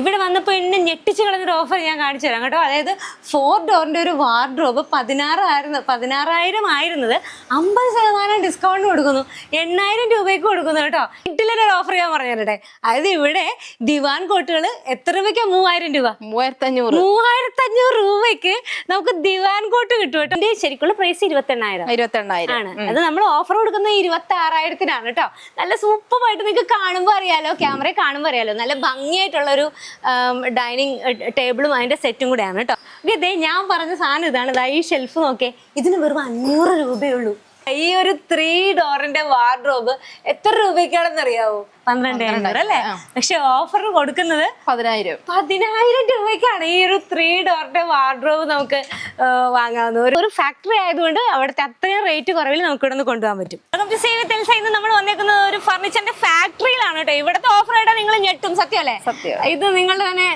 ഇവിടെ വന്നപ്പോൾ എന്നെ ഞെട്ടിച്ച് കളഞ്ഞൊരു ഓഫർ ഞാൻ കാണിച്ചു തരാം കേട്ടോ. അതായത് ഫോർ ഡോറിന്റെ ഒരു വാർഡ്രോബ് പതിനാറായിരുന്നു പതിനാറായിരം ആയിരുന്നത് അമ്പത് ശതമാനം ഡിസ്കൗണ്ട് കൊടുക്കുന്നു എണ്ണായിരം രൂപയ്ക്ക് കൊടുക്കുന്നു കേട്ടോ. ഇട്ടില്ലൊരു ഓഫർ ഞാൻ പറഞ്ഞു തരട്ടെ അതായത് ഇവിടെ ദിവാൻ കോട്ടുകൾ എത്ര രൂപയ്ക്കാണ് മൂവായിരം രൂപ. മൂവായിരത്തി അഞ്ഞൂറ് മൂവായിരത്തി അഞ്ഞൂറ് രൂപയ്ക്ക് നമുക്ക് ദിവാൻ കോട്ട് കിട്ടും കേട്ടോ. എന്റെ ശരിക്കുള്ള പ്രൈസ് ഇരുപത്തി എണ്ണായിരം ഇരുപത്തി എണ്ണായിരം ആണ് അത് നമ്മൾ ഓഫർ കൊടുക്കുന്നത് ഇരുപത്തി ആറായിരത്തിനാണ് കേട്ടോ. നല്ല സൂപ്പറായിട്ട് നിങ്ങൾക്ക് കാണുമ്പോൾ അറിയാലോ ക്യാമറ കാണുമ്പോൾ അറിയാലോ. നല്ല ഭംഗിയായിട്ടുള്ള ഒരു ഡൈനിങ് ടേബിളും അതിന്റെ സെറ്റും കൂടെയാണ് കേട്ടോ. ഇതേ ഞാൻ പറഞ്ഞ സാധനം ഇതാണ്. ഇതാ ഈ ഷെൽഫ് നോക്കേ. ഇതിന് വെറും അഞ്ഞൂറ് രൂപയുള്ളൂ ഈ ഒരു ത്രീ ഡോറിന്റെ വാർഡ്രോബ് എത്ര രൂപയ്ക്കാണെന്ന് അറിയാവോ പന്ത്രണ്ട് അഞ്ഞൂറ് അല്ലേ? പക്ഷെ ഓഫർ കൊടുക്കുന്നത് പതിനായിരം. പതിനായിരം രൂപയ്ക്കാണ്. ഈ ഒരു ത്രീ ഡോറിന്റെ വാർഡ്രോബ് നമുക്ക് വാങ്ങാവുന്ന വാങ്ങാവുന്നത് ഒരു- ഫാക്ടറി ആയതുകൊണ്ട് അവിടുത്തെ അത്രയും റേറ്റ് കുറവിൽ നമുക്ക് ഇവിടെ നിന്ന് കൊണ്ടുപോകാൻ പറ്റും. നമുക്ക് സേവ് തെൽസ ഇന്ന് നമ്മൾ വന്നേക്കുന്നത് ഒരു ഫർണിച്ചറിന്റെ ഫാക്ടറിയിലാണ് കേട്ടോ. ഇവിടുത്തെ ഓഫർ ആയിട്ട് നിങ്ങൾ ഞെട്ടും സത്യം അല്ലേ? ഇത് നിങ്ങളുടെ തന്നെ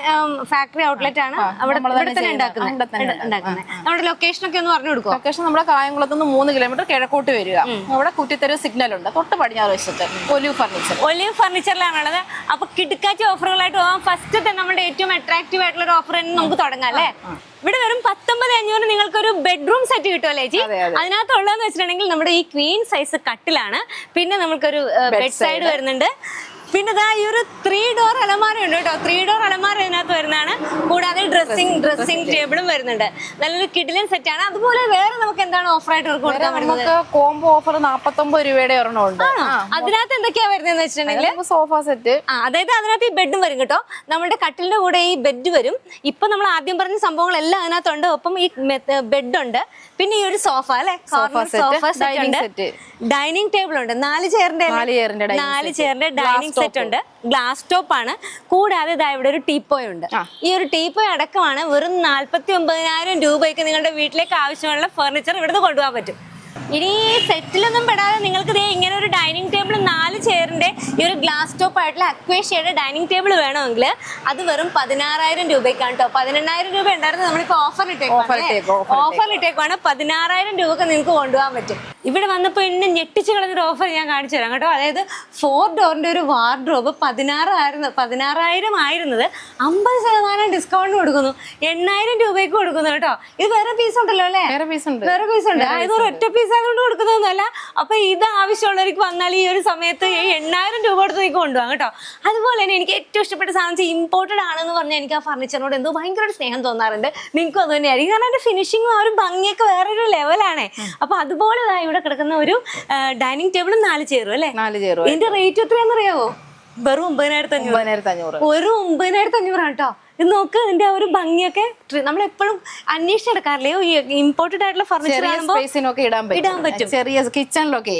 ഫാക്ടറി ഔട്ട്ലെറ്റ് ആണ്. അവിടെ തന്നെ. ഉണ്ടാക്കുന്നത്. നമ്മുടെ ലൊക്കേഷൻ ഒക്കെ ഒന്ന് പറഞ്ഞു കൊടുക്കുക ലൊക്കേഷൻ നമ്മുടെ കായംകുളത്ത് നിന്ന് മൂന്ന് കിലോമീറ്റർ കിഴക്കോട്ട് വരിക. അവിടെ കുറ്റിത്തെരു സിഗ്നൽ ഉണ്ട്. തൊട്ട് പടിഞ്ഞാറ് വശത്ത്. ഒലിവ് ഫർണിച്ചർ ഒലിവ് ഫർണിച്ചറിലാണുള്ളത് അപ്പൊ കിടുക്കാച്ച ഓഫറുകളായിട്ട് പോകാം ഫസ്റ്റ് തന്നെ നമ്മുടെ ഏറ്റവും അട്രാക്റ്റീവ് ആയിട്ടുള്ള ഒരു ഓഫർ തന്നെ നമുക്ക് തുടങ്ങാം അല്ലേ? ഇവിടെ വെറും പത്തൊമ്പത് അഞ്ഞൂറ് നിങ്ങൾക്ക് ഒരു ബെഡ്റൂം സെറ്റ് കിട്ടുമല്ലേ ചേച്ചി? അതെ, അതെ. അതിനകത്തുള്ളതെന്ന് വെച്ചിട്ടുണ്ടെങ്കിൽ നമ്മുടെ ഈ ക്വീൻ സൈസ് കട്ടിലാണ് പിന്നെ നമുക്കൊരു ബെഡ് സൈഡ് വരുന്നുണ്ട്. പിന്നെ ഇതാ ഈ ഒരു ത്രീ ഡോർ അലമാരയുണ്ട് കേട്ടോ. ത്രീ ഡോർ അലമാര ഇതിനകത്ത് വരുന്നതാണ്. കൂടാതെ ഡ്രസ്സിംഗ് ഡ്രസ്സിംഗ് ടേബിളും വരുന്നുണ്ട്. നല്ലൊരു കിഡിലൻ സെറ്റ് ആണ്. അതുപോലെ വേറെ നമുക്ക് എന്താണ് ഓഫർ ആയിട്ട് ഇവർക്ക് കൊടുക്കാൻ നമുക്ക് കോംബോ ഓഫർ നാപ്പത്തൊമ്പത് രൂപയുടെ ഒരെണ്ണം ഉണ്ട്. അതിനകത്ത് എന്തൊക്കെയാ വരുന്നതെന്ന് വെച്ചിട്ടുണ്ടെങ്കിൽ സോഫ സെറ്റ് അതായത് അതിനകത്ത് ഈ ബെഡും വരും കേട്ടോ. നമ്മുടെ കട്ടിലിന്റെ കൂടെ ഈ ബെഡ് വരും. ഇപ്പൊ നമ്മൾ ആദ്യം പറഞ്ഞ സംഭവങ്ങളെല്ലാം അതിനകത്തുണ്ട്. ഒപ്പം ഈ ബെഡ് ഉണ്ട്. പിന്നെ ഈ ഒരു സോഫ അല്ലെ? Sofa set. ഡൈനിങ് ടേബിൾ ഉണ്ട്. നാല് ചെയറിന്റെ നാല്. ചെയറിന്റെ ഡൈനിങ് സെറ്റ് ഉണ്ട് ഗ്ലാസ് ടോപ്പ് ആണ്. കൂടാതെ ഇതാ ഇവിടെ ഒരു ടീപ്പോയ് ഉണ്ട്. ഈ ഒരു ടീപ്പോയ് അടക്കമാണ് വെറും നാല്പത്തി ഒമ്പതിനായിരം രൂപയ്ക്ക് നിങ്ങളുടെ വീട്ടിലേക്ക് ആവശ്യമുള്ള ഫർണിച്ചർ ഇവിടുന്ന് കൊണ്ടുപോകാൻ പറ്റും. ഇനി ഈ സെറ്റിലൊന്നും പെടാതെ നിങ്ങൾക്ക് ദേ ഇങ്ങനെ ഒരു ഡൈനിങ് ടേബിൾ നാല് ചെയറിന്റെ ഈ ഒരു ഗ്ലാസ് ടോപ്പ് ആയിട്ടുള്ള അക്വേഷ്യയുടെ ഡൈനിങ് ടേബിൾ വേണമെങ്കിൽ അത് വെറും പതിനാറായിരം രൂപയ്ക്കാണ് കേട്ടോ പതിനെണ്ണായിരം രൂപ ഉണ്ടായിരുന്നു. നമ്മളിപ്പോ ഓഫർ ഇട്ടേക്കാണ് ഓഫർ ഇട്ടേക്കുവാണ്. പതിനാറായിരം രൂപക്ക് നിങ്ങൾക്ക് കൊണ്ടുപോകാൻ പറ്റും. ഇവിടെ വന്നപ്പോൾ എന്നെ ഞെട്ടിച്ച് കളഞ്ഞൊരു ഓഫർ ഞാൻ കാണിച്ചു തരാം കേട്ടോ. അതായത് ഫോർ ഡോറിന്റെ ഒരു വാർഡ്രോബ് പതിനാറായിരുന്നു പതിനാറായിരം ആയിരുന്നത് അമ്പത് ശതമാനം ഡിസ്കൗണ്ട് കൊടുക്കുന്നു. എണ്ണായിരം രൂപയ്ക്ക് കൊടുക്കുന്നു കേട്ടോ. ഇത് വേറെ പീസ് ഉണ്ടല്ലോ അല്ലേ? വേറെ പീസ് ഉണ്ട്. വേറെ പീസ് ഉണ്ട്. ഇത് ഒരു ഒറ്റ പീസ് ആയതുകൊണ്ട് കൊടുക്കുന്നതൊന്നുമല്ല. അപ്പൊ ഇത് ആവശ്യമുള്ളവർക്ക് വന്നാൽ ഈ ഒരു സമയത്ത് ഈ എണ്ണായിരം രൂപ കൊടുത്ത് നിങ്ങൾക്ക് കൊണ്ടുപോകാം കേട്ടോ. അതുപോലെ തന്നെ എനിക്ക് ഏറ്റവും ഇഷ്ടപ്പെട്ട സാധനം ഇമ്പോർട്ടഡ് ആണെന്ന് പറഞ്ഞാൽ എനിക്ക് ആ ഫർണിച്ചറിനോട് എന്തോ ഭയങ്കര സ്നേഹം തോന്നാറുണ്ട്. നിങ്ങൾക്കും അത് തന്നെയായിരിക്കും. കാരണം അതിന്റെ ഫിനിഷിങ്ങും ആ ഒരു ഭംഗിയൊക്കെ വേറൊരു ലെവലാണ് അപ്പൊ അതുപോലെ ദാ ഇവിടെ കിടക്കുന്ന ഒരു ഡൈനിങ് ടേബിളും നാല് ചെയറും അല്ലേ? നാല് ചെയറും ഇതിന്റെ റേറ്റ് എത്രയാണെന്ന് അറിയാവോ വെറും ഒമ്പതിനായിരത്തി അഞ്ഞൂറ്. ഒമ്പതിനായിരത്തി അഞ്ഞൂറ്. ഒരു ഒമ്പതിനായിരത്തി അഞ്ഞൂറാണ് കേട്ടോ. ഇത് നോക്ക് ഇതിന്റെ ആ ഒരു ഭംഗിയൊക്കെ നമ്മൾ എപ്പോഴും അന്വേഷിച്ചെടുക്കാറില്ലേ ഇമ്പോർട്ടഡ് ആയിട്ടുള്ള ഫർണിച്ചർ സ്പേസിനൊക്കെ ഇടാൻ ഇടാൻ പറ്റും. പറ്റും. ചെറിയ കിച്ചണിലൊക്കെ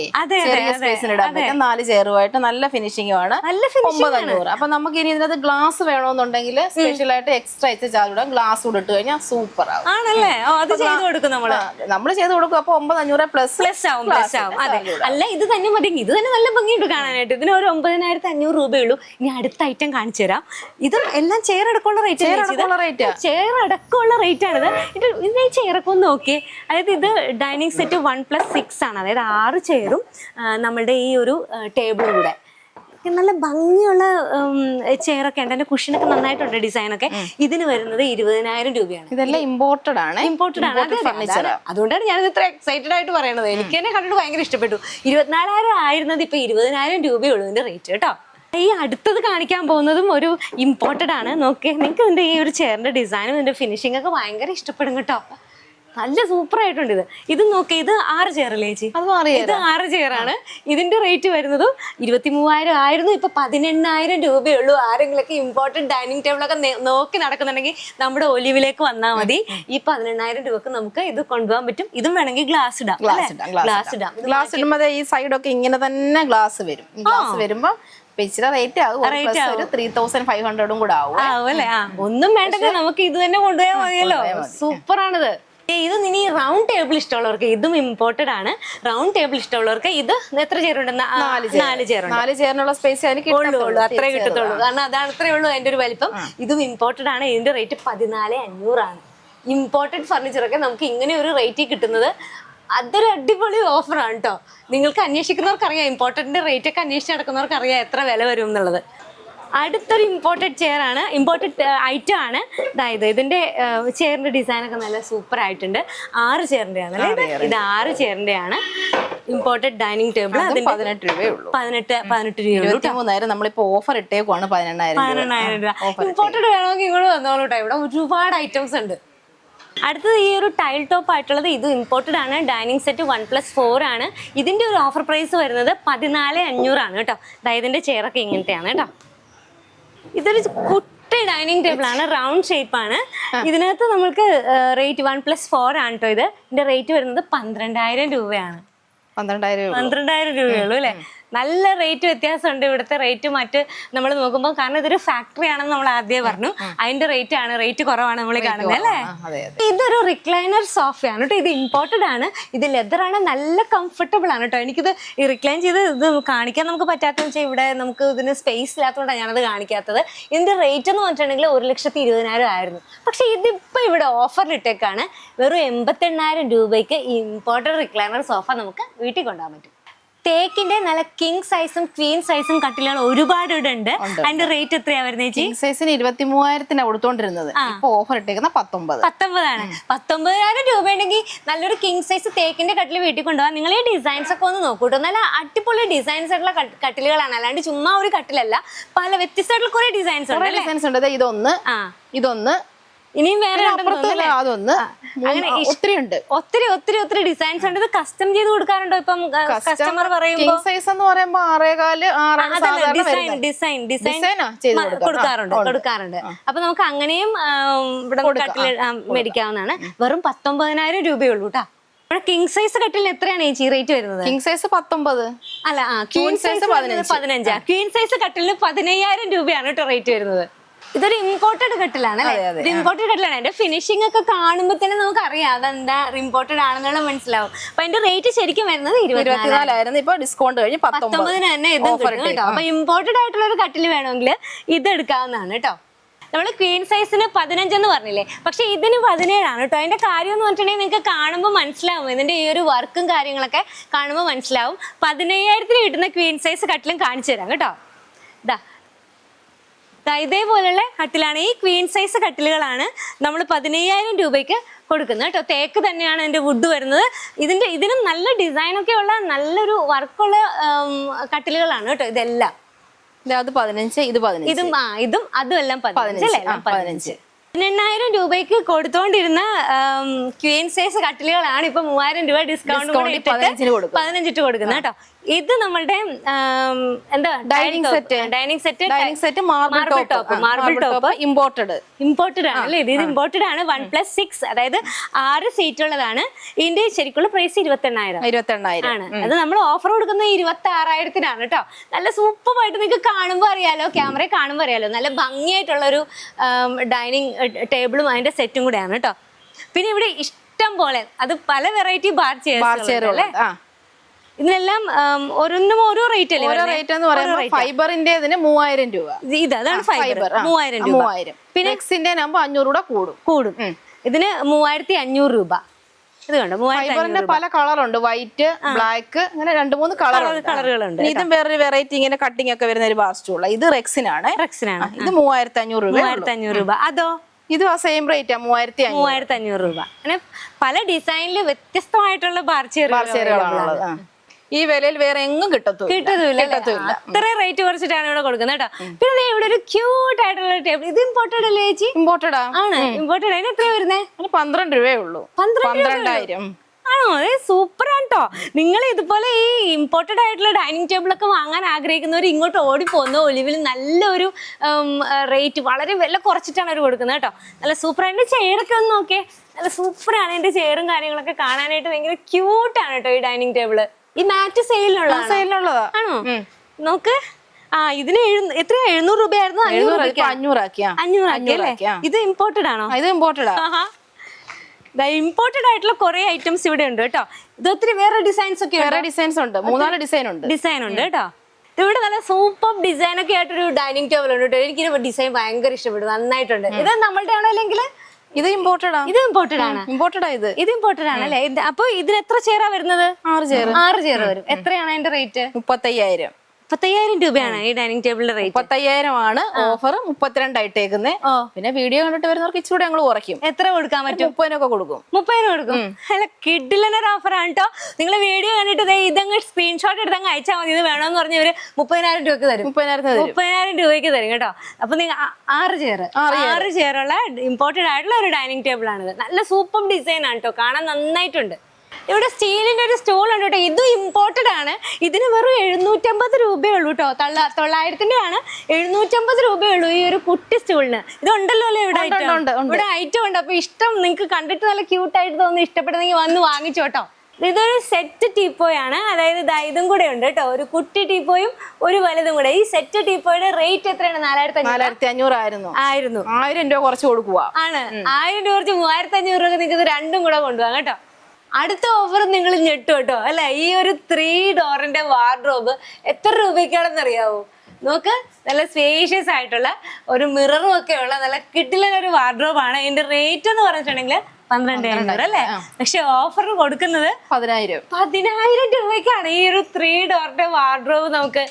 ചെറിയ സ്പേസിന് ഇടാൻ. പറ്റും. നാല് ചെയറുമായിട്ട് നല്ല ഫിനിഷിംഗും ആണ്. നല്ല finishing ഒമ്പത് ആണ്. അഞ്ഞൂറ്. അപ്പൊ നമുക്ക് ഇനി ഇതിനകത്ത് ഗ്ലാസ് വേണമെന്നുണ്ടെങ്കിൽ സ്പെഷ്യൽ ആയിട്ട് എക്സ്ട്രാ എച്ച് ചാർജ് ഇടാം ഗ്ലാസ് കൂടെ ഇട്ട് കഴിഞ്ഞാൽ സൂപ്പർ ആവും. ആണല്ലേ? അത് ചെയ്ത് കൊടുക്കും നമ്മൾ. നമ്മൾ ചെയ്ത് കൊടുക്കും. അപ്പൊ ഒമ്പത് അഞ്ഞൂറ് പ്ലസ് പ്ലസ് ആവും പ്ലസ് ആവും. അതെ. അല്ല ഇത് തന്നെ മതി. ഇത് തന്നെ നല്ല ഭംഗിയുണ്ട് കാണാനായിട്ട്. ഇതിന് ഒരു ഒമ്പതിനായിരത്തി അഞ്ഞൂറ് രൂപയുള്ളൂ ഇനി അടുത്ത ഐറ്റം കാണിച്ചു തരാം. ഇത് എല്ലാം ചെയർ അടക്കമുള്ള റേറ്റ് ചെയർ അടക്കമുള്ള റേറ്റ് ആണിത് ഇത്. ചെയറൊക്കെ ഒന്ന് നോക്കിയേ. അതായത് ഇത് dining set one plus six ആണ്. അതായത് ആറ് ചെയറും നമ്മളുടെ ഈ ഒരു ടേബിളും കൂടെ. നല്ല ഭംഗിയുള്ള ചെയറൊക്കെ ഉണ്ട്. അതിന്റെ കുഷനൊക്കെ നന്നായിട്ടുണ്ട് ഡിസൈനൊക്കെ ഇതിന് വരുന്നത് ഇരുപതിനായിരം രൂപയാണ്. ഇതെല്ലാം ഇമ്പോർട്ടഡ് ആണ്. ഇമ്പോർട്ടഡ് ആണ്. അതുകൊണ്ടാണ് ഞാൻ ഇത്ര എക്സൈറ്റഡ് ആയിട്ട് പറയുന്നത്. എനിക്ക് തന്നെ കണ്ടിട്ട് ഭയങ്കര ഇഷ്ടപ്പെട്ടു. ഇരുപത്തിനാലായിരം ആയിരുന്നത് ഇപ്പൊ ഇരുപതിനായിരം രൂപയുള്ളൂ ഇതിന്റെ റേറ്റ് കേട്ടോ. ഈ അടുത്തത് കാണിക്കാൻ പോകുന്നതും ഒരു ഇമ്പോർട്ടഡ് ആണ്. നോക്കി നിങ്ങൾക്ക് ഇതിന്റെ ഈ ഒരു ചെയറിന്റെ ഡിസൈനും ഇതിന്റെ ഫിനിഷിംഗ് ഒക്കെ ഭയങ്കര ഇഷ്ടപ്പെടും കേട്ടോ. നല്ല സൂപ്പർ ആയിട്ടുണ്ട് ഇത്. ഇത് നോക്കി ഇത് ആറ് ചെയറല്ലേ ചേച്ചി? ഇത് ആറ് ചെയറാണ് ഇതിന്റെ റേറ്റ് വരുന്നതും ഇരുപത്തി മൂവായിരം ആയിരുന്നു ഇപ്പൊ പതിനെണ്ണായിരം രൂപയുള്ളൂ. ആരെങ്കിലൊക്കെ ഇമ്പോർട്ടന്റ് ഡൈനിങ് ടേബിളൊക്കെ നോക്കി നടക്കുന്നുണ്ടെങ്കിൽ നമ്മുടെ ഒലിവിലേക്ക് വന്നാൽ മതി. ഈ പതിനെണ്ണായിരം രൂപക്ക് നമുക്ക് ഇത് കൊണ്ടുപോകാൻ പറ്റും. ഇതും വേണമെങ്കിൽ ഗ്ലാസ് ഇടാം ഗ്ലാസ് ഇടാം ഗ്ലാസ് ഇടാം. ഗ്ലാസ് ഇടുമ്പോൾ ഈ സൈഡൊക്കെ ഇങ്ങനെ തന്നെ ഗ്ലാസ് വരും. ഗ്ലാസ് വരുമ്പോ ഇപ്പൊ ഇച്ചിരി റേറ്റ് ആകും. Rate plus ഒരു ത്രീ തൗസൻഡ് ഫൈവ് ഹൺഡ്രഡും കൂടെ ആവും. ആ. ഒന്നും വേണ്ടത് നമുക്ക് ഇത് തന്നെ കൊണ്ടുപോയാൽ മതിയല്ലോ. സൂപ്പർ ആണിത് ഇത് ഇനി റൗണ്ട് ടേബിൾ ഇഷ്ടമുള്ളവർക്ക് ഇതും ഇമ്പോർട്ടഡ് ആണ്. റൗണ്ട് ടേബിൾ ഇഷ്ടമുള്ളവർക്ക് ഇത് എത്ര ചേരുണ്ട് നാല് ചെയറുണ്ട് നാല് ചേർന്നുള്ള സ്പേസ് അതിന് ഉള്ളൂ ഉള്ളൂ അത്രേ കിട്ടത്തുള്ളൂ. കാരണം അതാണ് അത്രേ ഉള്ളൂ അതിന്റെ ഒരു വലിപ്പം. ഇതും ഇമ്പോർട്ടഡ് ആണ്. ഇതിന്റെ റേറ്റ് പതിനാല് അഞ്ഞൂറാണ്. ഇമ്പോർട്ടഡ് ഫർണിച്ചർ ഒക്കെ നമുക്ക് ഇങ്ങനെ ഒരു റേറ്റിൽ കിട്ടുന്നത്. അതൊരു അടിപൊളി ഓഫറാണ് കേട്ടോ നിങ്ങൾക്ക് അന്വേഷിക്കുന്നവർക്ക് അറിയാം ഇമ്പോർട്ടന്റ് റേറ്റ് ഒക്കെ അന്വേഷിച്ച് നടക്കുന്നവർക്ക് അറിയാം എത്ര വില വരും എന്നുള്ളത്. അടുത്തൊരു ഇമ്പോർട്ടഡ് ചെയർ ആണ്. ഇമ്പോർട്ടഡ് ഐറ്റം ആണ്. അതായത് ഇതിന്റെ ചെയറിന്റെ ഡിസൈൻ ഒക്കെ നല്ല സൂപ്പർ ആയിട്ടുണ്ട്. ആറ് ചെയറിന്റെ ആണ് അല്ലേ ഇത്? ആറ് ചെയറിന്റെ ആണ്. ഇമ്പോർട്ടഡ് ഡൈനിങ് ടേബിൾ അതും അതിന്റെ പതിനെട്ട് രൂപയേ ഉള്ളൂ. പതിനെട്ട് പതിനെട്ട് രൂപയുള്ളൂ ഇരുപത്തി മൂന്നായിരം നമ്മളിപ്പോ ഓഫർ ഇട്ടേക്കുവാണ് പതിനെണ്ണായിരം രൂപ. പതിനെണ്ണായിരം രൂപ. ഇമ്പോർട്ടഡ് വേണമെങ്കിൽ ഇങ്ങോട്ട് വന്നോളൂ ഇവിടെ ഒരുപാട് ഐറ്റംസ് ഉണ്ട്. അടുത്തത് ഈ ഒരു ടൈൽ ടോപ്പ് ആയിട്ടുള്ളത് ഇത് ഇമ്പോർട്ടഡ് ആണ്. Dining set one plus four ആണ്. ഇതിന്റെ ഒരു ഓഫർ പ്രൈസ് വരുന്നത് പതിനാല് അഞ്ഞൂറാണ് കേട്ടോ. അതായത് ഇതിന്റെ ചെയറൊക്കെ ഇങ്ങനത്തെയാണ് കേട്ടോ. ഇതൊരു കുട്ടി ഡൈനിങ് ടേബിൾ ആണ് റൗണ്ട് ഷേപ്പ് ആണ്. ഇതിനകത്ത് നമ്മൾക്ക് റേറ്റ് വൺ പ്ലസ് ഫോർ ആണ് കേട്ടോ ഇത്. ഇതിന്റെ റേറ്റ് വരുന്നത് പന്ത്രണ്ടായിരം രൂപയാണ്. പന്ത്രണ്ടായിരം രൂപ. പന്ത്രണ്ടായിരം രൂപയുള്ളൂ അല്ലേ? നല്ല റേറ്റ് വ്യത്യാസമുണ്ട്. ഇവിടുത്തെ റേറ്റ് മറ്റ് നമ്മൾ നോക്കുമ്പോൾ കാരണം ഇതൊരു ഫാക്ടറി ആണെന്ന് നമ്മൾ ആദ്യമേ പറഞ്ഞു. അതിന്റെ റേറ്റ് ആണ്. റേറ്റ് കുറവാണ് നമ്മൾ കാണുന്നത് അല്ലേ? ഇതൊരു റിക്ലൈനർ സോഫയാണ് കേട്ടോ. ഇത് ഇമ്പോർട്ടഡ് ആണ്. ഇത് ലെതർ ആണ്. നല്ല കംഫർട്ടബിൾ ആണ് കേട്ടോ. എനിക്കിത് റിക്ലൈൻ ചെയ്ത് ഇത് കാണിക്കാൻ നമുക്ക് പറ്റാത്തതെന്ന് വെച്ചാൽ ഇവിടെ നമുക്ക് ഇതിന് സ്പേസ് ഇല്ലാത്തതുകൊണ്ടാണ് ഞാനത് കാണിക്കാത്തത്. ഇതിന്റെ റേറ്റ് എന്ന് പറഞ്ഞിട്ടുണ്ടെങ്കിൽ ഒരു ലക്ഷത്തി ഇരുപതിനായിരം ആയിരുന്നു. പക്ഷെ ഇതിപ്പോ ഇവിടെ ഓഫറിൽ ഇട്ടേക്കാണ്. വെറും എൺപത്തെണ്ണായിരം രൂപയ്ക്ക് ഈ ഇമ്പോർട്ടഡ് റിക്ലൈനർ സോഫ നമുക്ക് വീട്ടിൽ കൊണ്ടുപോകാൻ പറ്റും. തേക്കിന്റെ നല്ല കിങ് സൈസും ക്വീൻ സൈസും കട്ടിലുകൾ ഒരുപാട് ഇവിടെ ഉണ്ട്. അതിന്റെ റേറ്റ് എത്രയാ വരുന്നത് കിങ് സൈസിന് ഇരുപത്തി മൂവായിരത്തിനാണ് കൊടുത്തോണ്ടിരുന്നത്. ഇപ്പൊ ഓഫർ ഇട്ടേക്കുന്ന പത്തൊമ്പത്. പത്തൊമ്പതാണ്. പത്തൊമ്പതിനായിരം രൂപ ഉണ്ടെങ്കിൽ നല്ലൊരു കിങ് സൈസ് തേക്കിന്റെ കട്ടിൽ വീട്ടിൽ കൊണ്ടുപോകാൻ നിങ്ങൾ ഈ ഡിസൈൻസ് ഒക്കെ ഒന്ന് നോക്കൂട്ടോ നല്ല അടിപൊളി ഡിസൈൻസ് ആയിട്ടുള്ള കട്ടിലുകളാണ്. അല്ലാണ്ട് ചുമ്മാ ഒരു കട്ടിലല്ല. പല വ്യത്യസ്തമായിട്ടുള്ള കുറെ ഡിസൈൻസ് ഉണ്ട് ഡിസൈൻസ് ഉണ്ട്. ഇതൊന്ന് ആ. ഇതൊന്ന് ഇനിയും വേറെ പിന്നെ ഉണ്ടെന്ന് അപ്പുറത്തും തോന്നുന്നു, അതൊന്ന് അങ്ങനെ ഒത്തിരി ഉണ്ട്. ഒത്തിരി ഒത്തിരി ഒത്തിരി ഡിസൈൻസ് ഉണ്ട്. ഇത് കസ്റ്റം ചെയ്ത് കൊടുക്കാറുണ്ടോ ഇപ്പം കസ്റ്റമർ പറയുമ്പോൾ സൈസ് എന്ന് പറയുമ്പോൾ ആറേകാൽ ഡിസൈൻ ഡിസൈൻ ഡിസൈൻ കൊടുക്കാറുണ്ട് കൊടുക്കാറുണ്ട്. അപ്പൊ നമുക്ക് അങ്ങനെയും ഇവിടെ കട്ടിൽ മേടിക്കാവുന്നതാണ്. വെറും പത്തൊമ്പതിനായിരം രൂപയുള്ളൂ കേട്ടോ ഇവിടെ കിങ് സൈസ് കട്ടിലിന് എത്രയാണ് ചേച്ചി റേറ്റ് വരുന്നത്? കിങ് സൈസ് പത്തൊമ്പത്. അല്ല ആ ക്വീൻ സൈസ് പതിനഞ്ച്. പതിനഞ്ചാ. ക്വീൻ സൈസ് കട്ടിലിന് പതിനയ്യായിരം രൂപയാണ് കേട്ടോ റേറ്റ് വരുന്നത്. ഇതൊരു ഇമ്പോർട്ടഡ് കട്ടിലാണ് അല്ലേ? ഇമ്പോർട്ടഡ് കട്ടിലാണ് അതിന്റെ ഫിനിഷിംഗ് ഒക്കെ കാണുമ്പോൾ തന്നെ നമുക്ക് അറിയാം അതെന്താ ഇമ്പോർട്ടഡ് ആണെന്നുള്ള മനസ്സിലാവും. അപ്പൊ അതിന്റെ റേറ്റ് ശരിക്കും വരുന്നത് ഇരുപത്തിനാല് ഇരുപത്തിനാലായിരുന്നു ഇപ്പൊ ഡിസ്കൗണ്ട് കഴിഞ്ഞ് പത്തൊമ്പത് പത്തൊമ്പതിന് തന്നെ ഇത് കിട്ടും അപ്പൊ ഇമ്പോർട്ടഡ് ആയിട്ടുള്ള ഒരു കട്ടിൽ വേണമെങ്കിൽ ഇത് എടുക്കാവുന്നതാണ് കേട്ടോ. നമ്മൾ ക്വീൻ സൈസിന് പതിനഞ്ചെന്ന് പറഞ്ഞില്ലേ? പക്ഷെ ഇതിന് പതിനേഴാണ് കേട്ടോ. അതിന്റെ കാര്യം എന്ന് പറഞ്ഞിട്ടുണ്ടെങ്കിൽ നിങ്ങൾക്ക് കാണുമ്പോൾ മനസ്സിലാവും. ഇതിന്റെ ഈ ഒരു വർക്കും കാര്യങ്ങളൊക്കെ കാണുമ്പോൾ മനസ്സിലാവും. പതിനയ്യായിരത്തിന് കിട്ടുന്ന ക്വീൻ സൈസ് കട്ടിലും കാണിച്ചു തരാം കേട്ടോ. ഇതാ ഇതേപോലുള്ള കട്ടിലാണ്. ഈ ക്വീൻ സൈസ് കട്ടിലുകളാണ് നമ്മൾ പതിനയ്യായിരം രൂപയ്ക്ക് കൊടുക്കുന്നത് കേട്ടോ. തേക്ക് തന്നെയാണ് എന്റെ വുഡ് വരുന്നത്. ഇതിന്റെ ഇതിനും നല്ല ഡിസൈനൊക്കെ ഉള്ള നല്ലൊരു വർക്കുള്ള കട്ടിലുകളാണ് കേട്ടോ ഇതെല്ലാം. ഇത് അത് പതിനഞ്ച് ഇത് പതിനഞ്ച്. ഇതും ആ ഇതും അതും എല്ലാം പതിനഞ്ച് അല്ലേ? പതിനഞ്ച് പതിനെണ്ണായിരം രൂപയ്ക്ക് കൊടുത്തോണ്ടിരുന്ന ക്വീൻ സൈസ് കട്ടിലുകളാണ് ഇപ്പൊ മൂവായിരം രൂപ ഡിസ്കൗണ്ട്. പതിനഞ്ചിട്ട് കൊടുക്കുന്നത് കേട്ടോ. ഇത് നമ്മളുടെ എന്താ dining set dining set dining set marble top marble top. Imported imported ആണ് അല്ലേ? ഇത് ഇമ്പോർട്ടഡ് ആണ്. വൺ പ്ലസ് സിക്സ് അതായത് ആറ് സീറ്റ് ഉള്ളതാണ്. ഇതിന്റെ ശരിക്കുള്ള പ്രൈസ് ഇരുപത്തെണ്ണായിരം. ഇരുപത്തി എണ്ണായിരം ആണ് അത് നമ്മൾ ഓഫർ കൊടുക്കുന്നത് ഇരുപത്തി ആറായിരത്തിനാണ് കേട്ടോ. നല്ല സൂപ്പറായിട്ട് നിങ്ങൾക്ക് കാണുമ്പോൾ അറിയാലോ ക്യാമറ കാണുമ്പോൾ അറിയാലോ. നല്ല ഭംഗിയായിട്ടുള്ള ഒരു ഡൈനിങ് ടേബിളും അതിന്റെ സെറ്റും കൂടെയാണ് കേട്ടോ. പിന്നെ ഇവിടെ ഇഷ്ടം പോലെ അത് പല വെറൈറ്റി ബാർ ബാർ ചെയർസ് അല്ലേ? ഇതിനെല്ലാം ഓരോന്നും ഓരോ റേറ്റ് അല്ലേ ഓരോ റേറ്റ് എന്ന് പറയുമ്പോൾ ഫൈബറിന്റെ ഇതിന് മൂവായിരം രൂപ. ഇത് അതാണ് ഫൈബർ മൂവായിരം രൂപ. മൂവായിരം. പിന്നെ എക്സിന്റെ ആകുമ്പോൾ അഞ്ഞൂറ് കൂടെ കൂടും. കൂടും. ഇതിന് മൂവായിരത്തി അഞ്ഞൂറ് രൂപ. ഇത് കണ്ടോ? ഫൈബറിന്റെ പല കളറുണ്ട് വൈറ്റ് ബ്ലാക്ക് അങ്ങനെ രണ്ട് മൂന്ന് കളർ കളറുകളുണ്ട് ഇതും വേറൊരു വെറൈറ്റി ഇങ്ങനെ കട്ടിംഗ് ഒക്കെ വരുന്ന ഒരു ബാസ്റ്റുള്ള സ്റ്റൂള ഇത് റെക്സിനാണ് റെക്സിനാണ് ഇത് മൂവായിരത്തി അഞ്ഞൂറ് രൂപ മൂവായിരത്തി അഞ്ഞൂറ് രൂപ. അതോ? ഇത് സെയിം റേറ്റാ മൂവായിരത്തി മൂവായിരത്തി അഞ്ഞൂറ് രൂപ. അങ്ങനെ പല ഡിസൈനിൽ വ്യത്യസ്തമായിട്ടുള്ള ബാർ ബാർ ചെയറുകളാണുള്ളത് ആ. ഈ വിലയിൽ വേറെ എങ്ങും കിട്ടത്തില്ല ഇത്രയും റേറ്റ് കുറച്ചിട്ടാണ് ഇവിടെ കൊടുക്കുന്നത് കേട്ടോ. പിന്നെ ഇവിടെ ഒരു ക്യൂട്ട് ആയിട്ടുള്ള ടേബിൾ ഇത് ഇമ്പോർട്ടഡ് അല്ലേ ചേച്ചി? ഇമ്പോർട്ടഡ് ആണ്. ഇമ്പോർട്ടഡ് അതിന് എത്രയാ വരുന്നേ? അതിന് പന്ത്രണ്ട് രൂപയേ ഉള്ളൂ. പന്ത്രണ്ടായിരം. ആണോ? അതെ സൂപ്പർ ആണ് കേട്ടോ നിങ്ങൾ ഇതുപോലെ ഈ ഇമ്പോർട്ടഡ് ആയിട്ടുള്ള ഡൈനിങ് ടേബിൾ ഒക്കെ വാങ്ങാൻ ആഗ്രഹിക്കുന്നവർ ഇങ്ങോട്ട് ഓടി പോകുന്ന ഒലിവിൽ നല്ലൊരു റേറ്റ് വളരെ വില കുറച്ചിട്ടാണ് അവർ കൊടുക്കുന്നത് കേട്ടോ. നല്ല സൂപ്പർ അതിന്റെ ചെയറൊക്കെ ഒന്ന് നോക്കേ നല്ല സൂപ്പറാണ് എന്റെ ചെയറും കാര്യങ്ങളൊക്കെ കാണാനായിട്ട് ഭയങ്കര ക്യൂട്ടാണ് കേട്ടോ ഈ ഡൈനിങ് ടേബിൾ ഈ മാറ്റ് സെയിലിനുള്ള സെയിലിനുള്ളതാ. ആണോ? നോക്ക്. ആ ഇതിന് എത്ര എഴുന്നൂറ് രൂപയായിരുന്നു? അഞ്ഞൂറ് അഞ്ഞൂറ് അഞ്ഞൂറാക്കിയാ. അഞ്ഞൂറാക്കി അല്ലേ ഇത് ഇമ്പോർട്ടഡ് ആണോ? ഇത് ഇമ്പോർട്ടഡ് ഇമ്പോർട്ടഡ് ആയിട്ടുള്ള കുറെ ഐറ്റംസ് ഇവിടെ ഉണ്ട് കേട്ടോ. ഇത് ഒത്തിരി വേറെ ഡിസൈൻസ് ഒക്കെ വേറെ ഡിസൈൻസ് ഉണ്ട്. മൂന്നാൽ ഡിസൈൻ ഉണ്ട്. ഡിസൈൻ ഉണ്ട് കേട്ടോ. ഇവിടെ നല്ല സൂപ്പർ ഡിസൈൻ ഒക്കെ ആയിട്ടൊരു ഡൈനിങ് ടേബിൾ ഉണ്ട് കേട്ടോ. എനിക്ക് ഡിസൈൻ ഭയങ്കര ഇഷ്ടപ്പെട്ടു. നന്നായിട്ടുണ്ട്. ഇത് നമ്മളുടെ ആണോ അല്ലെങ്കിൽ ഇത് ഇമ്പോർട്ടഡ് ആണ് ഇത് ഇമ്പോർട്ടഡ് ആണ്. ഇമ്പോർട്ടഡ് ഇത്? ഇത് ഇമ്പോർട്ടഡ് ആണല്ലേ അല്ലേ? അപ്പൊ ഇതിന് എത്ര ചെയറാ വരുന്നത്? ആറ് ചെയർ ആറ് ചെയർ വരും. എത്രയാണ് അതിന്റെ റേറ്റ് മുപ്പത്തയ്യായിരം. മുപ്പത്തയ്യായിരം രൂപയാണ് ഈ ഡൈനിങ് ടേബിളിന്റെ റേറ്റ് മുപ്പത്തയ്യായിരം ആണ് ഓഫർ മുപ്പത്തിരണ്ടായിട്ടേക്കുന്നത് പിന്നെ വീഡിയോ കണ്ടിട്ട് വരുന്നവർക്ക് ഇച്ചിരി ഞങ്ങൾ കുറയ്ക്കും. എത്ര കൊടുക്കാൻ പറ്റും? മുപ്പതിനൊക്കെ കൊടുക്കും. മുപ്പതിന് കൊടുക്കും. അല്ല കിഡിലൊരു ഓഫറാണ് കേട്ടോ നിങ്ങൾ വീഡിയോ കണ്ടിട്ട് ഇതങ്ങ് സ്ക്രീൻഷോട്ട് എടുത്ത് അങ്ങ് അയച്ചാൽ മതി. ഇത് വേണമെന്ന് പറഞ്ഞ് ഇവർ മുപ്പതിനായിരം രൂപയ്ക്ക് തരും. മുപ്പതിനായിരത്തിന് തരും. മുപ്പതിനായിരം രൂപയ്ക്ക് തരും കേട്ടോ. അപ്പൊ നിങ്ങൾ ആറ് ചെയർ ആറ് ചെയറുള്ള ഇമ്പോർട്ടഡ് ആയിട്ടുള്ള ഒരു ഡൈനിങ് ടേബിൾ ആണിത്. നല്ല സൂപ്പർ ഡിസൈൻ ആണ് കേട്ടോ കാണാൻ നന്നായിട്ടുണ്ട്. ഇവിടെ സ്റ്റീലിന്റെ ഒരു സ്റ്റൂൾ ഉണ്ട് കേട്ടോ. ഇതും ഇമ്പോർട്ടഡ് ആണ്. ഇതിന് വെറും എഴുന്നൂറ്റമ്പത് രൂപയേ ഉള്ളൂ കേട്ടോ. തൊള്ള തൊള്ളായിരത്തിന്റെ ആണ്. എഴുന്നൂറ്റമ്പത് രൂപയേ ഉള്ളൂ ഈ ഒരു കുട്ടി സ്റ്റൂളിന്. ഇത് ഉണ്ടല്ലോ അല്ലേ ഇവിടെ ഉണ്ട്. ഇവിടെ ഐറ്റം ഉണ്ട്. അപ്പൊ ഇഷ്ടം നിങ്ങൾക്ക് കണ്ടിട്ട് നല്ല ക്യൂട്ടായിട്ട് തോന്നുന്നു. ഇഷ്ടപ്പെടുന്നെങ്കിൽ വന്ന് വാങ്ങിച്ചോട്ടോ ഇതൊരു സെറ്റ് ടീപ്പോയാണ് അതായത് ദാ ഇതും കൂടെ ഉണ്ട് കേട്ടോ. ഒരു കുട്ടി ടീപ്പോയും ഒരു വലുതും കൂടെ. ഈ സെറ്റ് ടീപ്പോയുടെ റേറ്റ് എത്രയാണ്? നാലായിരത്തി നാലായിരത്തി അഞ്ഞൂറായിരുന്നു ആയിരുന്നു. ആയിരം രൂപ കുറച്ച് കൊടുക്കുക ആണ്. ആയിരം രൂപ കുറച്ച് മൂവായിരത്തി അഞ്ഞൂറ് രൂപ നിങ്ങൾക്ക് ഇത് രണ്ടും കൂടെ കൊണ്ടുപോകാം കേട്ടോ. അടുത്ത ഓഫർ നിങ്ങൾ ഞെട്ടു കേട്ടോ. അല്ലെ? ഈ ഒരു ത്രീ ഡോറിന്റെ വാർഡ്രോബ് എത്ര രൂപയ്ക്കാണെന്ന് അറിയാവോ? നോക്ക് നല്ല സ്പേഷ്യസ് ആയിട്ടുള്ള ഒരു മിററും ഒക്കെ ഉള്ള നല്ല കിട്ടിലൊരു വാർഡ്രോബാണ് ഇതിന്റെ റേറ്റ് എന്ന് പറഞ്ഞിട്ടുണ്ടെങ്കിൽ പന്ത്രണ്ട് അഞ്ഞൂറ് അല്ലേ? പക്ഷെ ഓഫർ കൊടുക്കുന്നത് പതിനായിരം. പതിനായിരം രൂപയ്ക്കാണ്. ഈ ഒരു ത്രീ ഡോറിന്റെ വാർഡ്രോബ് നമുക്ക്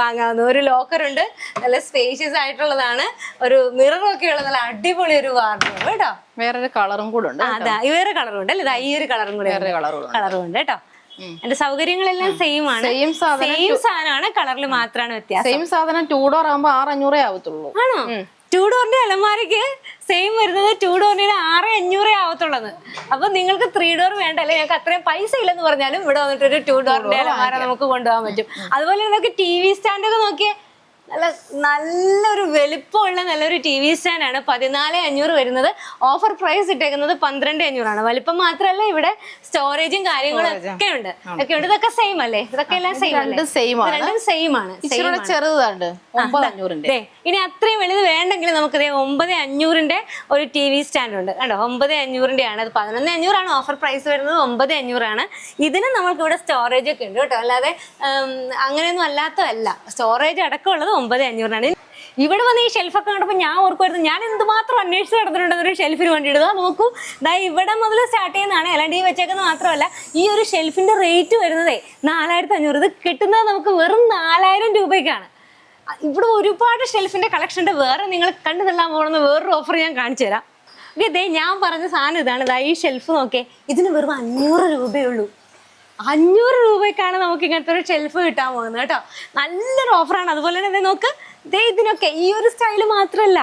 വാങ്ങാവുന്നത്. ഒരു ലോക്കർ ഉണ്ട്. നല്ല സ്പേഷ്യസ് ആയിട്ടുള്ളതാണ്. ഒരു മിററും ഒക്കെ ഉള്ള നല്ല അടിപൊളി ഒരു വാർഡ്രോബ് കേട്ടോ. വേറൊരു കളറും കൂടെ ഉണ്ട് അതാ ഈ വേറെ കളറും ഉണ്ട് അല്ലേ? ഈ ഒരു കളറും കൂടെ വേറെ കളറും ഉണ്ട്. കേട്ടോ. എന്റെ സൗകര്യങ്ങളെല്ലാം സെയിം ആണ്. സെയിം സാധനം സെയിം സാധനമാണ്. കളറിൽ മാത്രമാണ് വ്യത്യാസം. സെയിം സാധനം ടൂ ഡോർ ആകുമ്പോ ആറ് അഞ്ഞൂറേ ആവത്തുള്ളൂ. ആണോ? ടൂ ഡോറിന്റെ അലമാരയ്ക്ക് സെയിം വരുന്നത് ടൂ ഡോറിന് ആറ് അഞ്ഞൂറേ ആവത്തുള്ളത്. അപ്പൊ നിങ്ങൾക്ക് ത്രീ ഡോർ വേണ്ട അല്ലെങ്കിൽ ഞങ്ങൾക്ക് അത്രയും പൈസ ഇല്ലെന്ന് പറഞ്ഞാലും ഇവിടെ വന്നിട്ട് ഒരു ടൂ ഡോറിന്റെ അലമാര നമുക്ക് കൊണ്ടുപോകാൻ പറ്റും. അതുപോലെ നിങ്ങൾക്ക് ടി വി സ്റ്റാൻഡ് ഒക്കെ നോക്കിയേ നല്ല നല്ലൊരു വലിപ്പമുള്ള നല്ലൊരു ടി വി സ്റ്റാൻഡാണ് പതിനാല് അഞ്ഞൂറ് വരുന്നത്. ഓഫർ പ്രൈസ് ഇട്ടേക്കുന്നത് പന്ത്രണ്ട് അഞ്ഞൂറാണ്. വലിപ്പം മാത്രമല്ല ഇവിടെ സ്റ്റോറേജും കാര്യങ്ങളും ഒക്കെ ഉണ്ട്. ഒക്കെ ഉണ്ട്. ഇതൊക്കെ സെയിം അല്ലേ? ഇതൊക്കെ എല്ലാം സെയിം രണ്ടും സെയിം ആണ്. രണ്ടും സെയിം ആണ്. ഒമ്പത് ഇനി അത്രയും വലുത് വേണ്ടെങ്കിൽ നമുക്ക് ദേ ഒമ്പത് അഞ്ഞൂറിന്റെ ഒരു ടി വി സ്റ്റാൻഡ് ഉണ്ട്. കണ്ടോ? ഒമ്പത് അഞ്ഞൂറിന്റെ ആണ്. അത് പതിനൊന്ന് അഞ്ഞൂറാണ് ഓഫർ പ്രൈസ് വരുന്നത്. ഒമ്പത് അഞ്ഞൂറാണ്. ഇതിന് നമുക്ക് ഇവിടെ സ്റ്റോറേജ് ഒക്കെ ഉണ്ട് കേട്ടോ. അല്ലാതെ അങ്ങനെയൊന്നും അല്ലാത്തതല്ല. സ്റ്റോറേജ് അടക്കമുള്ളത് ഒമ്പത് അഞ്ഞൂറിനാണ്. ഇവിടെ വന്ന് ഈ ഷെൽഫൊക്കെ കണ്ടപ്പോൾ ഞാൻ ഓർക്കുമായിരുന്നു ഞാൻ എന്തുമാത്രം അന്വേഷിച്ച് നടന്നിട്ടുണ്ട് ഒരു ഷെൽഫിന് വേണ്ടി ഇടുക നോക്കൂ ദാ ഇവിടെ മുതൽ സ്റ്റാർട്ട് ചെയ്യുന്നതാണ് അല്ലാണ്ട് ഈ വെച്ചേക്കുന്നത് മാത്രമല്ല ഈ ഒരു ഷെൽഫിന്റെ റേറ്റ് വരുന്നതേ നാലായിരത്തി അഞ്ഞൂറ് ഇത് കിട്ടുന്നത് നമുക്ക് വെറും നാലായിരം രൂപയ്ക്കാണ്. ഇവിടെ ഒരുപാട് ഷെൽഫിന്റെ കളക്ഷൻ ഉണ്ട്. വേറെ നിങ്ങൾ കണ്ടു തള്ളാൻ പോകുന്ന വേറൊരു ഓഫർ ഞാൻ കാണിച്ചു തരാം. ദേ ഞാൻ പറഞ്ഞ സാധനം ഇതാണ്. ദാ ഈ ഷെൽഫ് നോക്കേ ഇതിന് വെറും അഞ്ഞൂറ് രൂപയേ ഉള്ളൂ. അഞ്ഞൂറ് രൂപയ്ക്കാണ് നമുക്ക് ഇങ്ങനത്തെ ഒരു ഷെൽഫ് കിട്ടാൻ പോകുന്നത് കേട്ടോ. നല്ലൊരു ഓഫറാണ് അതുപോലെ തന്നെ നോക്ക് ദേ ഇതിനൊക്കെ ഈ ഒരു സ്റ്റൈൽ മാത്രമല്ല.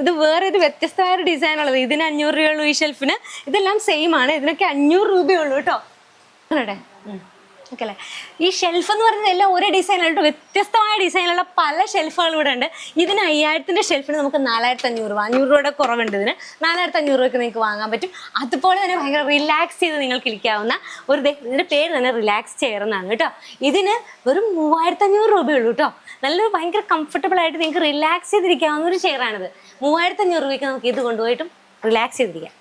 ഇത് വേറെ ഒരു വ്യത്യസ്തമായ ഒരു ഡിസൈൻ ഉള്ളത്. ഇതിന് അഞ്ഞൂറ് രൂപയുള്ളൂ ഈ ഷെൽഫിന് ഇതെല്ലാം സെയിം ആണ്. ഇതിനൊക്കെ അഞ്ഞൂറ് രൂപയുള്ളൂ കേട്ടോ. ഓക്കെ അല്ലേ ഈ ഷെൽഫ് എന്ന് പറയുന്നത് എല്ലാം ഒരേ ഡിസൈനായിട്ട് വ്യത്യസ്തമായ ഡിസൈനുള്ള പല ഷെൽഫുകൾ ഇവിടെ ഉണ്ട്. ഇതിന് അയ്യായിരത്തിന്റെ ഷെൽഫിന് നമുക്ക് നാലായിരത്തി അഞ്ഞൂറ് രൂപ അഞ്ഞൂറ് രൂപയുടെ കുറവുണ്ട് ഇതിന്. നാലായിരത്തി അഞ്ഞൂറ് രൂപയ്ക്ക് നിങ്ങൾക്ക് വാങ്ങാൻ പറ്റും. അതുപോലെ തന്നെ ഭയങ്കര റിലാക്സ് ചെയ്ത് നിങ്ങൾക്ക് ഇരിക്കാവുന്ന ഒരു ഇതിന്റെ പേര് തന്നെ റിലാക്സ് ചെയർ എന്നാണ് കേട്ടോ. ഇതിന് വെറും മൂവായിരത്തി അഞ്ഞൂറ് രൂപയുള്ളൂ കേട്ടോ. നല്ലൊരു ഭയങ്കര കംഫർട്ടബിൾ ആയിട്ട് നിങ്ങൾക്ക് റിലാക്സ് ചെയ്തിരിക്കാവുന്ന ഒരു ചെയറാണിത് മൂവായിരത്തി അഞ്ഞൂറ് രൂപയ്ക്ക് നമുക്ക് ഇത് കൊണ്ടുപോയിട്ടും റിലാക്സ് ചെയ്തിരിക്കാം.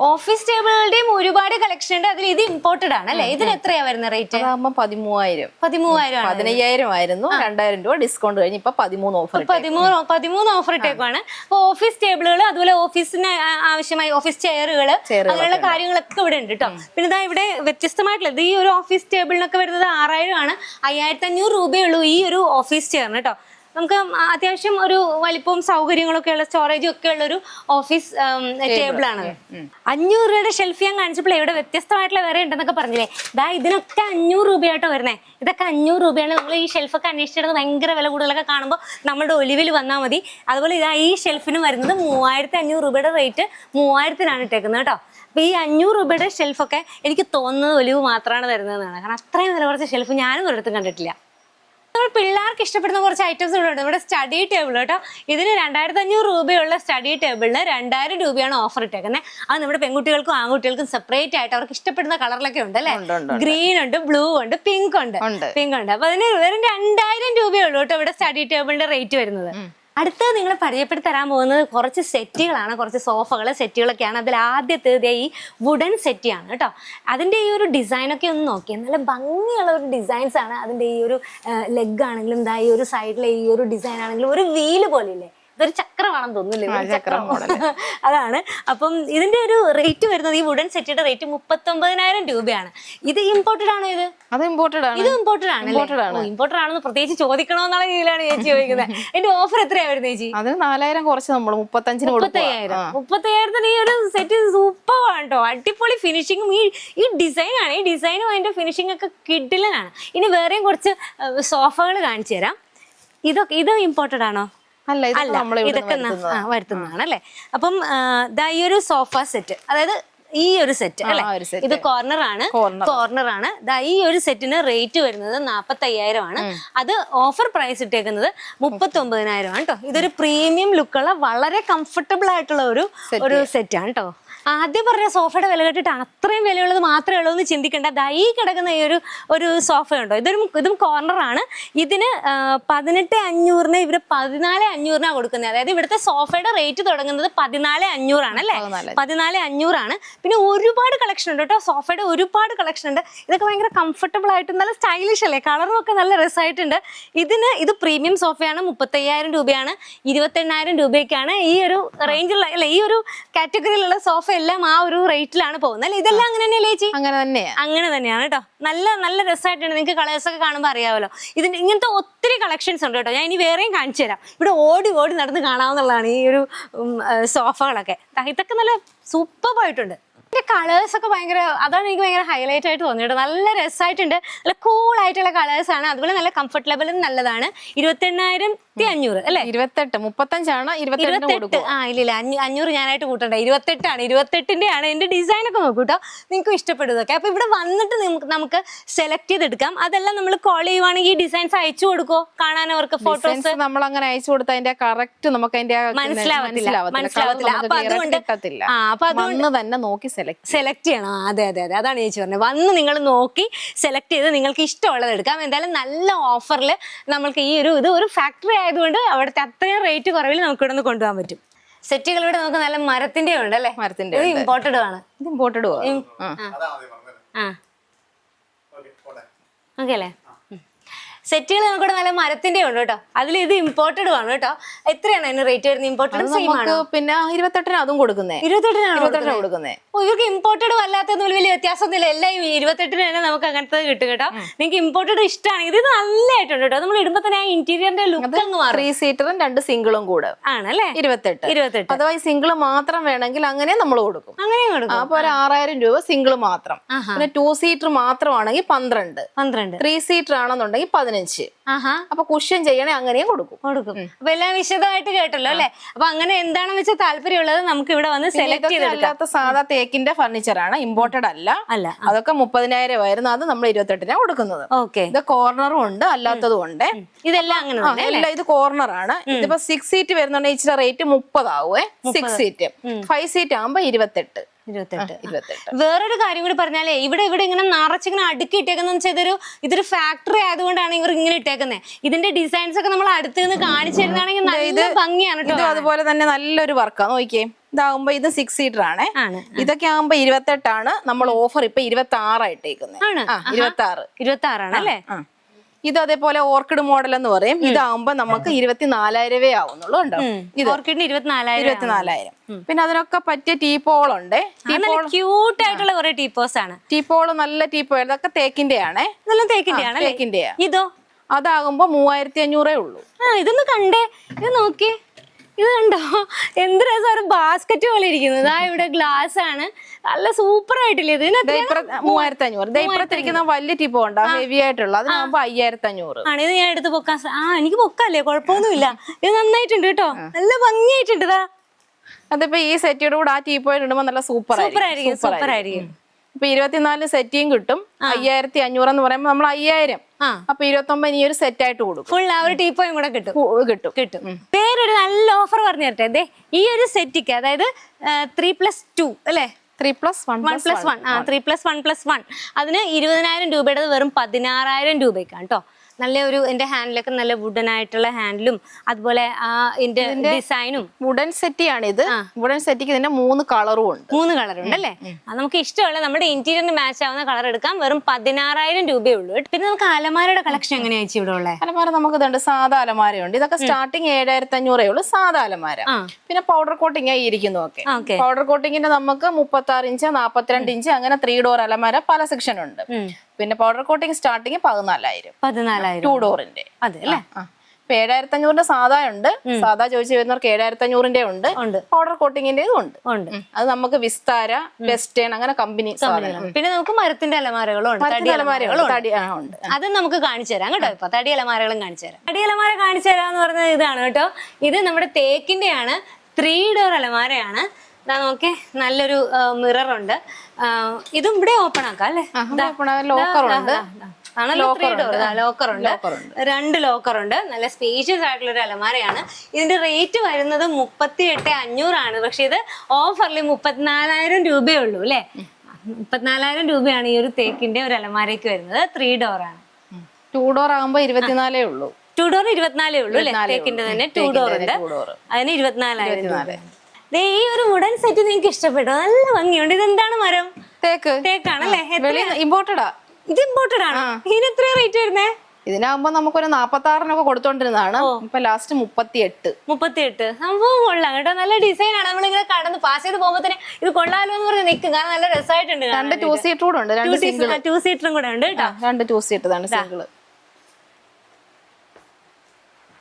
ഓഫീസ് ടേബിളുകളുടെയും ഒരുപാട് കളക്ഷൻ ഉണ്ട്. അതിൽ ഇത് ഇമ്പോർട്ടഡ് ആണ് അല്ലേ? ഇതിന് എത്രയാ വരുന്ന റേറ്റ് പതിമൂവായിരം. പതിമൂവായിരം പതിനയ്യായിരം ആയിരുന്നു. രണ്ടായിരം രൂപ ഡിസ്കൗണ്ട് കഴിഞ്ഞ് ഇപ്പൊ പതിമൂന്ന് ഓഫർ പതിമൂന്ന് പതിമൂന്ന് ഓഫർ ഇട്ടേക്കാണ് അപ്പൊ ഓഫീസ് ടേബിളുകൾ അതുപോലെ ഓഫീസിന് ആവശ്യമായി ഓഫീസ് ചെയറുകൾ അങ്ങനെയുള്ള കാര്യങ്ങളൊക്കെ ഇവിടെ ഉണ്ട് കേട്ടോ പിന്നെ ഇതാ ഇവിടെ വ്യത്യസ്തമായിട്ടുള്ളത് ഈ ഒരു ഓഫീസ് ടേബിളിനൊക്കെ വരുന്നത് ആറായിരം ആണ്. അയ്യായിരത്തി അഞ്ഞൂറ് രൂപയുള്ളൂ ഈ ഒരു ഓഫീസ് ചെയറിന് കേട്ടോ നമുക്ക് അത്യാവശ്യം ഒരു വലിപ്പവും സൗകര്യങ്ങളൊക്കെ ഉള്ള സ്റ്റോറേജും ഒക്കെ ഉള്ള ഒരു ഓഫീസ് ടേബിൾ ആണ്. അഞ്ഞൂറ് രൂപയുടെ ഷെൽഫ് ഞാൻ കാണിച്ചപ്പോൾ ഇവിടെ വ്യത്യസ്തമായിട്ടുള്ള വേറെ ഉണ്ടെന്നൊക്കെ പറഞ്ഞില്ലേ? ഇതാ ഇതിനൊക്കെ അഞ്ഞൂറ് രൂപയായിട്ടോ വരുന്നേ. ഇതൊക്കെ അഞ്ഞൂറ് രൂപയാണ്. നമ്മൾ ഈ ഷെൽഫൊക്കെ അന്വേഷിച്ചിരുന്നത് ഭയങ്കര വില കൂടുതലൊക്കെ കാണുമ്പോൾ നമ്മുടെ ഒലിവിൽ വന്നാൽ മതി. അതുപോലെ ഇതാ ഈ ഷെൽഫിന് വരുന്നത് മൂവായിരത്തി അഞ്ഞൂറ് രൂപയുടെ റേറ്റ് മൂവായിരത്തിനാണ് ഇട്ടേക്കുന്നത് കേട്ടോ. അപ്പൊ ഈ അഞ്ഞൂറ് രൂപയുടെ ഷെൽഫൊക്കെ എനിക്ക് തോന്നുന്നത് ഒലിവ് മാത്രമാണ് തരുന്നതെന്നാണ്. കാരണം അത്രയും വില കുറച്ച ഷെൽഫ് ഞാനും ഒരിടത്തും കണ്ടിട്ടില്ല. നമ്മൾ പിള്ളേർക്ക് ഇഷ്ടപ്പെടുന്ന കുറച്ച് ഐറ്റംസ് ഇവിടെ ഉണ്ട്. ഇവിടെ സ്റ്റഡി ടേബിൾ കേട്ടോ. ഇതിന് രണ്ടായിരത്തി അഞ്ഞൂറ് രൂപയുള്ള സ്റ്റഡി ടേബിളിന് രണ്ടായിരം രൂപയാണ് ഓഫർ ഇട്ടേക്കുന്നത് അത് നമ്മുടെ പെൺകുട്ടികൾക്കും ആൺകുട്ടികൾക്കും സെപ്പറേറ്റ് ആയിട്ട് അവർക്ക് ഇഷ്ടപ്പെടുന്ന കളറിലൊക്കെ ഉണ്ട് അല്ലേ? ഗ്രീൻ ഉണ്ട് ബ്ലൂ ഉണ്ട് പിങ്ക് ഉണ്ട് ഉണ്ട്. പിങ്ക് ഉണ്ട്. അപ്പൊ അതിന് വെറും രണ്ടായിരം രൂപയേ ഉള്ളൂ കേട്ടോ ഇവിടെ സ്റ്റഡി ടേബിളിന്റെ റേറ്റ് വരുന്നത്. അടുത്തത് നിങ്ങൾ പരിചയപ്പെടുത്തി തരാൻ പോകുന്നത് കുറച്ച് സെറ്റുകളാണ് കുറച്ച് സോഫകൾ സെറ്റുകളൊക്കെയാണ്. അതിൽ ആദ്യത്തേത് ഈ വുഡൻ സെറ്റിയാണ് കേട്ടോ. അതിന്റെ ഈ ഒരു ഡിസൈനൊക്കെ ഒന്ന് നോക്കിയാൽ നല്ല ഭംഗിയുള്ള ഒരു ഡിസൈൻസ് ആണ് അതിന്റെ ഈ ഒരു ലെഗ് ആണെങ്കിലും എന്താ ഈ ഒരു സൈഡിലെ ഈ ഒരു ഡിസൈൻ ആണെങ്കിലും ഒരു വീൽ പോലെ ഇല്ലേ ഇതൊരു ചക്രമാണെന്ന് തോന്നുന്നില്ലേ? ചക്രം അതാണ്. അപ്പം ഇതിന്റെ ഒരു റേറ്റ് വരുന്നത് ഈ വുഡൻ സെറ്റിയുടെ റേറ്റ് മുപ്പത്തൊമ്പതിനായിരം രൂപയാണ്. ഇത് ഇമ്പോർട്ടഡ് ആണോ ഇത്? അത് ഇമ്പോർട്ടഡ് ആണ്. ഇത് ഇമ്പോർട്ടഡ് ആണ് ഇമ്പോർട്ടഡ് ആണ്. ഇമ്പോർട്ടഡ് ആണെന്ന് പ്രത്യേകിച്ച് ചോദിക്കണമെന്നുള്ള രീതിയിലാണ് ചേച്ചി ചോദിക്കുന്നത്. എന്റെ ഓഫർ എത്രയാ വരുന്നത് ചേച്ചി? അതിന് നാലായിരം കുറച്ച് നമ്മൾ മുപ്പത്തഞ്ചിന് മുപ്പത്തയ്യായിരം. മുപ്പത്തയ്യായിരത്തിന് ഈ ഒരു സെറ്റ് സൂപ്പർ ആണ് കേട്ടോ അടിപൊളി ഫിനിഷിങ്ങും ഈ ഈ ഡിസൈൻ ആണ്. ഈ ഡിസൈനും അതിന്റെ ഫിനിഷിംഗ് ഒക്കെ കിഡിലനാണ് ഇനി വേറെയും കുറച്ച് സോഫകൾ കാണിച്ചു തരാം. ഇതൊക്കെ ഇത് ഇമ്പോർട്ടഡ് ആണോ? അല്ല ഇതൊക്കെ വരുത്തുന്നതാണ് അല്ലെ? അപ്പം ദാ ഈ ഒരു സോഫ സെറ്റ് അതായത് ഈ ഒരു സെറ്റ് അല്ലേ. ഇത് കോർണർ ആണ്. കോർണർ ആണ്. ദാ ഈ ഒരു സെറ്റിന് റേറ്റ് വരുന്നത് നാപ്പത്തി അയ്യായിരം ആണ് അത് ഓഫർ പ്രൈസ് ഇട്ടേക്കുന്നത് മുപ്പത്തി ഒമ്പതിനായിരം ആണ് കേട്ടോ ഇതൊരു പ്രീമിയം ലുക്കുള്ള വളരെ കംഫർട്ടബിൾ ആയിട്ടുള്ള ഒരു ഒരു സെറ്റ് ആണ് കേട്ടോ ആദ്യം പറഞ്ഞ സോഫയുടെ വില കേട്ടിട്ട് അത്രയും വിലയുള്ളത് മാത്രമേ ഉള്ളൂ എന്ന് ചിന്തിക്കേണ്ട. ദാ ഈ കിടക്കുന്ന ഈ ഒരു ഒരു സോഫയുണ്ടോ? ഉണ്ടോ ഇതൊരു ഇതും കോർണറാണ് ഇതിന് പതിനെട്ട് അഞ്ഞൂറിന് ഇവർ പതിനാല് അഞ്ഞൂറിനാണ് കൊടുക്കുന്നത്. അതായത് ഇവിടുത്തെ സോഫയുടെ റേറ്റ് തുടങ്ങുന്നത് പതിനാല് അഞ്ഞൂറാണ് അല്ലേ? പതിനാല്. പതിനാല് അഞ്ഞൂറാണ്. പിന്നെ ഒരുപാട് കളക്ഷൻ ഉണ്ട് കേട്ടോ. സോഫയുടെ ഒരുപാട് കളക്ഷൻ ഉണ്ട്. ഇതൊക്കെ ഭയങ്കര കംഫർട്ടബിൾ ആയിട്ട് നല്ല സ്റ്റൈലിഷ് അല്ലേ? കളറും ഒക്കെ നല്ല രസമായിട്ടുണ്ട് ഇതിന് ഇത് പ്രീമിയം സോഫയാണ്. മുപ്പത്തയ്യായിരം രൂപയാണ്. ഇരുപത്തെണ്ണായിരം രൂപയ്ക്കാണ് ഈ ഒരു റേഞ്ചിലുള്ള അല്ലെ ഈ ഒരു കാറ്റഗറിയിലുള്ള സോഫ എല്ലാം ആ ഒരു റേറ്റിലാണ് പോകുന്നത്. അല്ലെ? ഇതെല്ലാം അങ്ങനെ തന്നെയല്ലേ ചേച്ചി? അങ്ങനെ തന്നെയാ. അങ്ങനെ തന്നെയാണ് കേട്ടോ നല്ല നല്ല രസമായിട്ടാണ് നിങ്ങൾക്ക് കളേഴ്സ് ഒക്കെ കാണുമ്പോൾ അറിയാമല്ലോ ഇതിന് ഇങ്ങനത്തെ ഒത്തിരി കളക്ഷൻസ് ഉണ്ട് കേട്ടോ ഞാൻ ഇനി വേറെയും കാണിച്ചു തരാം. ഇവിടെ ഓടി ഓടി നടന്ന് കാണാവുന്നതാണ് ഈ ഒരു സോഫകളൊക്കെ. ഇതൊക്കെ നല്ല സൂപ്പർ ആയിട്ടുണ്ട്. ഇതിന്റെ കളേഴ്സ് ഒക്കെ ഭയങ്കര അതാണ് എനിക്ക് ഭയങ്കര ഹൈലൈറ്റ് ആയിട്ട് തോന്നിയിട്ട് നല്ല രസമായിട്ടുണ്ട് നല്ല കൂൾ ആയിട്ടുള്ള കളേഴ്സ് ആണ്. അതുപോലെ നല്ല കംഫർട്ടബിളും നല്ലതാണ്. ഇരുപത്തെണ്ണായിരത്തി അഞ്ഞൂറ് അല്ലെ? ഇരുപത്തെട്ട് മുപ്പത്തഞ്ചാണ്? ഇരുപത്തെട്ട് ആ ഇല്ല അഞ്ഞൂ- അഞ്ഞൂറ് ഞാനായിട്ട് കൂട്ടണ്ട. ഇരുപത്തെട്ടാണ്. ഇരുപത്തെട്ടിന്റെ ആണ് എന്റെ ഡിസൈൻ ഒക്കെ നോക്കൂ കേട്ടോ നിങ്ങൾക്ക് ഇഷ്ടപ്പെടുന്നതൊക്കെ. അപ്പൊ ഇവിടെ വന്നിട്ട് നമുക്ക് സെലക്ട് ചെയ്തെടുക്കാം. അതെല്ലാം നമ്മൾ കോൾ ചെയ്യുവാണെങ്കിൽ ഈ ഡിസൈൻസ് അയച്ചു കൊടുക്കോ കാണാൻ അവർക്ക് ഫോട്ടോസ് നമ്മൾ അങ്ങനെ അയച്ചു കൊടുത്താൽ അതിന്റെ കറക്റ്റ് നമുക്ക് അതിന്റെ മനസ്സിലാവത്തില്ല. മനസ്സിലാവത്തില്ല. അപ്പൊ അതുകൊണ്ട് തന്നെ നോക്കി സെലക്ട് സെലക്ട് ചെയ്യണം. അതെ അതെ അതെ. അതാണ് ചേച്ചി പറഞ്ഞത്. വന്ന് നിങ്ങൾ നോക്കി സെലക്ട് ചെയ്ത് നിങ്ങൾക്ക് ഇഷ്ടമുള്ളത് എടുക്കാം. എന്തായാലും നല്ല ഓഫറിൽ നമ്മൾക്ക് ഈ ഒരു ഇത് ഒരു ഫാക്ടറി ആയതുകൊണ്ട് അവിടുത്തെ അത്രയും റേറ്റ് കുറവിൽ നമുക്ക് ഇവിടെ നിന്ന് കൊണ്ടുപോകാൻ പറ്റും. സെറ്റുകൾ ഇവിടെ നമുക്ക് നല്ല മരത്തിന്റെ ഉണ്ട് അല്ലേ? മരത്തിന്റെ ഇത് ഇമ്പോർട്ടഡ് ആണ്. ഇത് ഇമ്പോർട്ടഡ് ആ. ഓക്കെ അല്ലേ? സെറ്റുകൾ നമുക്കിവിടെ നല്ല മരത്തിന്റെ ഉണ്ട് കേട്ടോ. അതിൽ ഇത് ഇമ്പോർട്ടഡ് ആണ് കേട്ടോ. എത്രയാണ് അതിന് റേറ്റ് വരുന്നത്? ഇമ്പോർട്ടഡ് സെയിം ആണോ? പിന്നെ ഇരുപത്തെട്ടിന് അതും കൊടുക്കുന്നത് ഇരുപത്തെട്ടിനാണ് ഇരുപത്തെട്ടിന് കൊടുക്കുന്നത് ഓ ഇവർക്ക് ഇമ്പോർട്ടഡ് അല്ലാത്തൊന്നും വലിയ വ്യത്യാസമൊന്നുമില്ല. എല്ലാം ഇരുപത്തെട്ടിന് തന്നെ നമുക്ക് അങ്ങനത്തെ കിട്ടും കേട്ടോ. നിങ്ങൾക്ക് ഇമ്പോർട്ടഡ് ഇഷ്ടമാണെങ്കിൽ ഇത് നല്ലതായിട്ടുണ്ട് കേട്ടോ. നമ്മൾ ഇടുമ്പോ തന്നെ ആ ഇന്റീരിയറിന്റെ ലുക്ക് അങ്ങ് മാറും. ത്രീ സീറ്ററും രണ്ട് സിംഗിളും കൂടെ. ആണല്ലേ? ഇരുപത്തെട്ട്. ഇരുപത്തെട്ട്. അഥവാ സിംഗിൾ മാത്രം വേണമെങ്കിൽ അങ്ങനെ നമ്മൾ കൊടുക്കും. അങ്ങനെ കൊടുക്കും. അപ്പൊ ഒരു ആറായിരം രൂപ സിംഗിൾ മാത്രം. പിന്നെ ടു സീറ്റർ മാത്രമാണെങ്കിൽ പന്ത്രണ്ട്. പന്ത്രണ്ട്. ത്രീ സീറ്റർ ആണെന്നുണ്ടെങ്കിൽ പതിനഞ്ച്. ആഹാ. അപ്പൊ കുഷ്യൻ ചെയ്യണേ അങ്ങനെയും കൊടുക്കും. കൊടുക്കും. അപ്പൊ എല്ലാം വിശദമായിട്ട് കേട്ടല്ലോ അല്ലെ? അപ്പൊ അങ്ങനെ എന്താണെന്ന് വെച്ചാൽ താല്പര്യമുള്ളത് നമുക്ക് ഇവിടെ വന്ന് സെലക്ട് ഇതൊക്കെ ചെയ്തെടുക്കാം. അല്ലാത്ത സാധാ തേക്കിന്റെ ഫർണിച്ചർ ആണ് ഇമ്പോർട്ടഡ് അല്ല. അല്ല അതൊക്കെ മുപ്പതിനായിരം ആയിരുന്നു അത് നമ്മൾ ഇരുപത്തെട്ടിനാണ് കൊടുക്കുന്നത്. ഓക്കെ. ഇത് കോർണറും ഉണ്ട് അല്ലാത്തതും ഉണ്ട്. ഇതെല്ലാം അങ്ങനെ അല്ല? ഇത് കോർണർ ആണ്. ഇതിപ്പോ സിക്സ് സീറ്റ് വരുന്നുണ്ടെങ്കിൽ ഇച്ചിരി റേറ്റ് മുപ്പതാവേ. സിക്സ് സീറ്റ് ഫൈവ് സീറ്റ് ആകുമ്പോ ഇരുപത്തെട്ട്. ഇരുപത്തെട്ട്. വേറൊരു കാര്യം കൂടി പറഞ്ഞാലേ ഇവിടെ ഇവിടെ ഇങ്ങനെ നിറച്ചിങ്ങനെ അടുക്കി ഇട്ടേക്കുന്ന ഇതൊരു ഇതൊരു ഫാക്ടറി ആയതുകൊണ്ടാണ് ഇവർ ഇങ്ങനെ ഇട്ടേക്കുന്നത് ഇതിന്റെ ഡിസൈൻസ് ഒക്കെ നമ്മൾ അടുത്ത് നിന്ന് കാണിച്ചു തരുന്നതാണെങ്കിൽ നല്ല ഭംഗിയാണ് അതുപോലെ തന്നെ നല്ലൊരു വർക്കാണ് നോക്കിയേ ഇതാകുമ്പോ ഇത് സിക്സ് സീറ്റർ ആണ്. ഇതൊക്കെ ആകുമ്പോ ഇരുപത്തെട്ടാണ് നമ്മൾ ഓഫർ ഇപ്പൊ ഇരുപത്തി ആറായിട്ടേക്കുന്നത് ഇരുപത്തി ആറ് ഇരുപത്തി ആറാണ് അല്ലേ? ഇത് അതേപോലെ ഓർക്കിഡ് മോഡൽ എന്ന് പറയും. ഇതാവുമ്പോ നമുക്ക് ഇരുപത്തിനാലായിരമേ ആവുന്നുള്ളൂ ഉണ്ടോ ഇത് ഓർക്കിഡിന് ഇരുപത്തിനാലായിരം ഇരുപത്തിനാലായിരം. പിന്നെ അതിനൊക്കെ പറ്റിയ ടീപ്പോൾ ഉണ്ട്. ക്യൂട്ട് ആയിട്ടുള്ള കുറെ ടീപ്പോസ് ആണ്. ടീപ്പോൾ നല്ല ടീപ്പോ ഇതൊക്കെ തേക്കിന്റെ ആണേ ഇതെല്ലാം തേക്കിന്റെ ആണ് ഇതോ? അതാകുമ്പോ മൂവായിരത്തി അഞ്ഞൂറേ ഉള്ളൂ. ആ ഇതൊന്ന് കണ്ടേ. ഇത് നോക്കി ഇത് കണ്ടോ? എന്ത് രസം ഒരു ബാസ്ക്കറ്റ് പോലെ ഇരിക്കുന്നത്. ആ ഇവിടെ ഗ്ലാസ് ആണ്. നല്ല സൂപ്പർ ആയിട്ടില്ലേ ഇതിനകത്ത് മൂവായിരത്തി അഞ്ഞൂറ് ഇപ്പുറത്തിരിക്കുന്ന വലിയ ടീപ്പോ ഉണ്ടോ ഹെവി ആയിട്ടുള്ള. അതിനാകുമ്പോ അയ്യായിരത്തി അഞ്ഞൂറ് ആണ്. ഇത് ഞാൻ എടുത്ത് പൊക്കാൻ ആ എനിക്ക് പൊക്കല്ലേ? കുഴപ്പമൊന്നുമില്ല. ഇത് നന്നായിട്ടുണ്ട് കേട്ടോ. നല്ല ഭംഗിയായിട്ടുണ്ട് അതിപ്പോ ഈ സെറ്റിയുടെ കൂടെ ആ ടീപ്പോയിൽ ഇടുമ്പോ നല്ല സൂപ്പർ സൂപ്പർ ആയിരിക്കും സൂപ്പർ ആയിരിക്കും. ഇപ്പൊ ഇരുപത്തിനാല് സെറ്റിയും കിട്ടും. അയ്യായിരത്തി അഞ്ഞൂറ് എന്ന് പറയുമ്പോൾ നമ്മൾ അയ്യായിരം. ആ. അപ്പൊ ഇരുപത്തൊമ്പത് ഈ ഒരു സെറ്റ് ആയിട്ട് കൊടുക്കും. ഫുൾ ആ ഒരു ടീപ്പോയും കൂടെ കിട്ടും. കിട്ടും. കിട്ടും. പേരൊരു നല്ല ഓഫർ പറഞ്ഞു തരട്ടെ. ദേ ഈ ഒരു സെറ്റിക്ക് അതായത് ത്രീ പ്ലസ് ടു അല്ലേ? Three plus one one plus one ആ three plus one plus one അതിന് ഇരുപതിനായിരം രൂപയുടെ വെറും പതിനാറായിരം രൂപയ്ക്കാണ് കേട്ടോ നല്ല ഒരു എന്റെ ഹാൻഡിലൊക്കെ നല്ല വുഡൻ ആയിട്ടുള്ള ഹാൻഡിലും അതുപോലെ ആ എന്റെ ഡിസൈനും വുഡൻ സെറ്റി ആണ് ഇത് വുഡൻ സെറ്റിക്ക് ഇതിന്റെ മൂന്ന് കളറും ഉണ്ട്. മൂന്ന് കളറുണ്ട് അല്ലേ? അത് നമുക്ക് ഇഷ്ടമുള്ള നമ്മുടെ ഇന്റീരിയറിന് മാച്ച് ആവുന്ന കളർ എടുക്കാം. വെറും പതിനാറായിരം രൂപയേ ഉള്ളൂ പിന്നെ നമുക്ക് അലമാരയുടെ കളക്ഷൻ എങ്ങനെയാ ഇവിടെ ഉള്ളത് അലമാര നമുക്ക് ഇതുണ്ട് സാധാ അലമാരയുണ്ട് ഇതൊക്കെ സ്റ്റാർട്ടിങ് ഏഴായിരത്തി അഞ്ഞൂറേ ഉള്ളൂ സാധാ അലമാര. പിന്നെ പൗഡർ കോട്ടിംഗ് ആയി ഇരിക്കുന്നു ഒക്കെ. ഓക്കെ. പൗഡർ കോട്ടിങ്ങിന്റെ നമുക്ക് മുപ്പത്തി ആറ് ഇഞ്ച് നാപ്പത്തിരണ്ട് ഇഞ്ച് അങ്ങനെ ത്രീ ഡോർ അലമാര പല സെക്ഷൻ ഉണ്ട്. പിന്നെ പൗഡർ കോട്ടിംഗ് സ്റ്റാർട്ടിങ് പതിനാലായിരം. പതിനാലായിരം. ടു ഡോറിന്റെ അതെ അല്ലേ? ഇപ്പൊ ഏഴായിരത്തി അഞ്ഞൂറിന്റെ സാധാ ഉണ്ട്. സാധാ ചോദിച്ചു വരുന്നവർക്ക് ഏഴായിരത്തി അഞ്ഞൂറിന്റെ ഉണ്ട്. പൗഡർ കോട്ടിങ്ങിന്റെ ഉണ്ട്. അത് നമുക്ക് വിസ്താര വെസ്റ്റേൺ അങ്ങനെ കമ്പനി പിന്നെ നമുക്ക് മരത്തിന്റെ അലമാരകളും അത് നമുക്ക് കാണിച്ചു തരാം കേട്ടോ ഇപ്പൊ. തടി അലമാരകളും കാണിച്ചു തരാം. തടി അലമാര കാണിച്ചു തരാന്ന് പറഞ്ഞ പറഞ്ഞത് ഇതാണ് കേട്ടോ. ഇത് നമ്മുടെ തേക്കിന്റെ ആണ് ത്രീ ഡോർ അലമാരയാണ്. നോക്കേ നല്ലൊരു മിററുണ്ട് ഇതും ഇവിടെ ഓപ്പൺ ആക്കാം അല്ലേ? ഡോർ ലോക്കർ ഉണ്ട്. രണ്ട് ലോക്കർ ഉണ്ട്. നല്ല സ്പേഷ്യസ് ആയിട്ടുള്ള ഒരു അലമാരയാണ്. ഇതിന്റെ റേറ്റ് വരുന്നത് മുപ്പത്തി എട്ട് അഞ്ഞൂറാണ്. പക്ഷെ ഇത് ഓഫറിൽ മുപ്പത്തിനാലായിരം രൂപയേ ഉള്ളൂ അല്ലെ? മുപ്പത്തിനാലായിരം രൂപയാണ് ഈ ഒരു തേക്കിന്റെ ഒരു അലമാരയ്ക്ക് വരുന്നത്. ത്രീ ഡോർ ആണ്. ടൂ ഡോർ ആകുമ്പോ ഇരുപത്തിനാലേ ഉള്ളൂ. ടു ഡോർ ഇരുപത്തിനാലേ ഉള്ളൂ അല്ലേ? തേക്കിന്റെ തന്നെ ടു ഡോർ ഉണ്ട്. അതിന് ഇരുപത്തിനാലായിരം രൂപ. ദേ ഈ ഒരു വുഡൻ സെറ്റ് നിങ്ങൾക്ക് ഇഷ്ടപ്പെട്ടോ. നല്ല ഭംഗിയുണ്ട്. ഇതെന്താണ് മരം? തേക്ക്. തേക്കാണല്ലേ? ഇമ്പോർട്ടഡാ ഇത് ഇമ്പോർട്ടഡ് ആണ്? ഇതിന് എത്ര റേറ്റ് വരുന്നേ? ഇതിനാകുമ്പോ നമുക്കൊരു നാപ്പത്തി ആറിനൊക്കെ കൊടുത്തോണ്ടിരുന്നതാണ് ഇപ്പൊ ലാസ്റ്റ് മുപ്പത്തി എട്ട് മുപ്പത്തിയെട്ട്. സംഭവം കൊള്ളാം കേട്ടോ. നല്ല ഡിസൈൻ ആണ്. നമ്മളിങ്ങനെ കടന്ന് പാസ് ചെയ്ത് പോകുമ്പോ തന്നെ ഇത് കൊള്ളാലോ എന്ന് പറഞ്ഞ് നിൽക്കും കാരണം നല്ല രസമായിട്ടുണ്ട് രണ്ട് ടൂ സീറ്റർ കൂടെ ഉണ്ട്. ടു സീറ്ററും കൂടെ ഉണ്ട് കേട്ടോ. രണ്ട് ടൂ സീറ്റർ സിംഗിൾ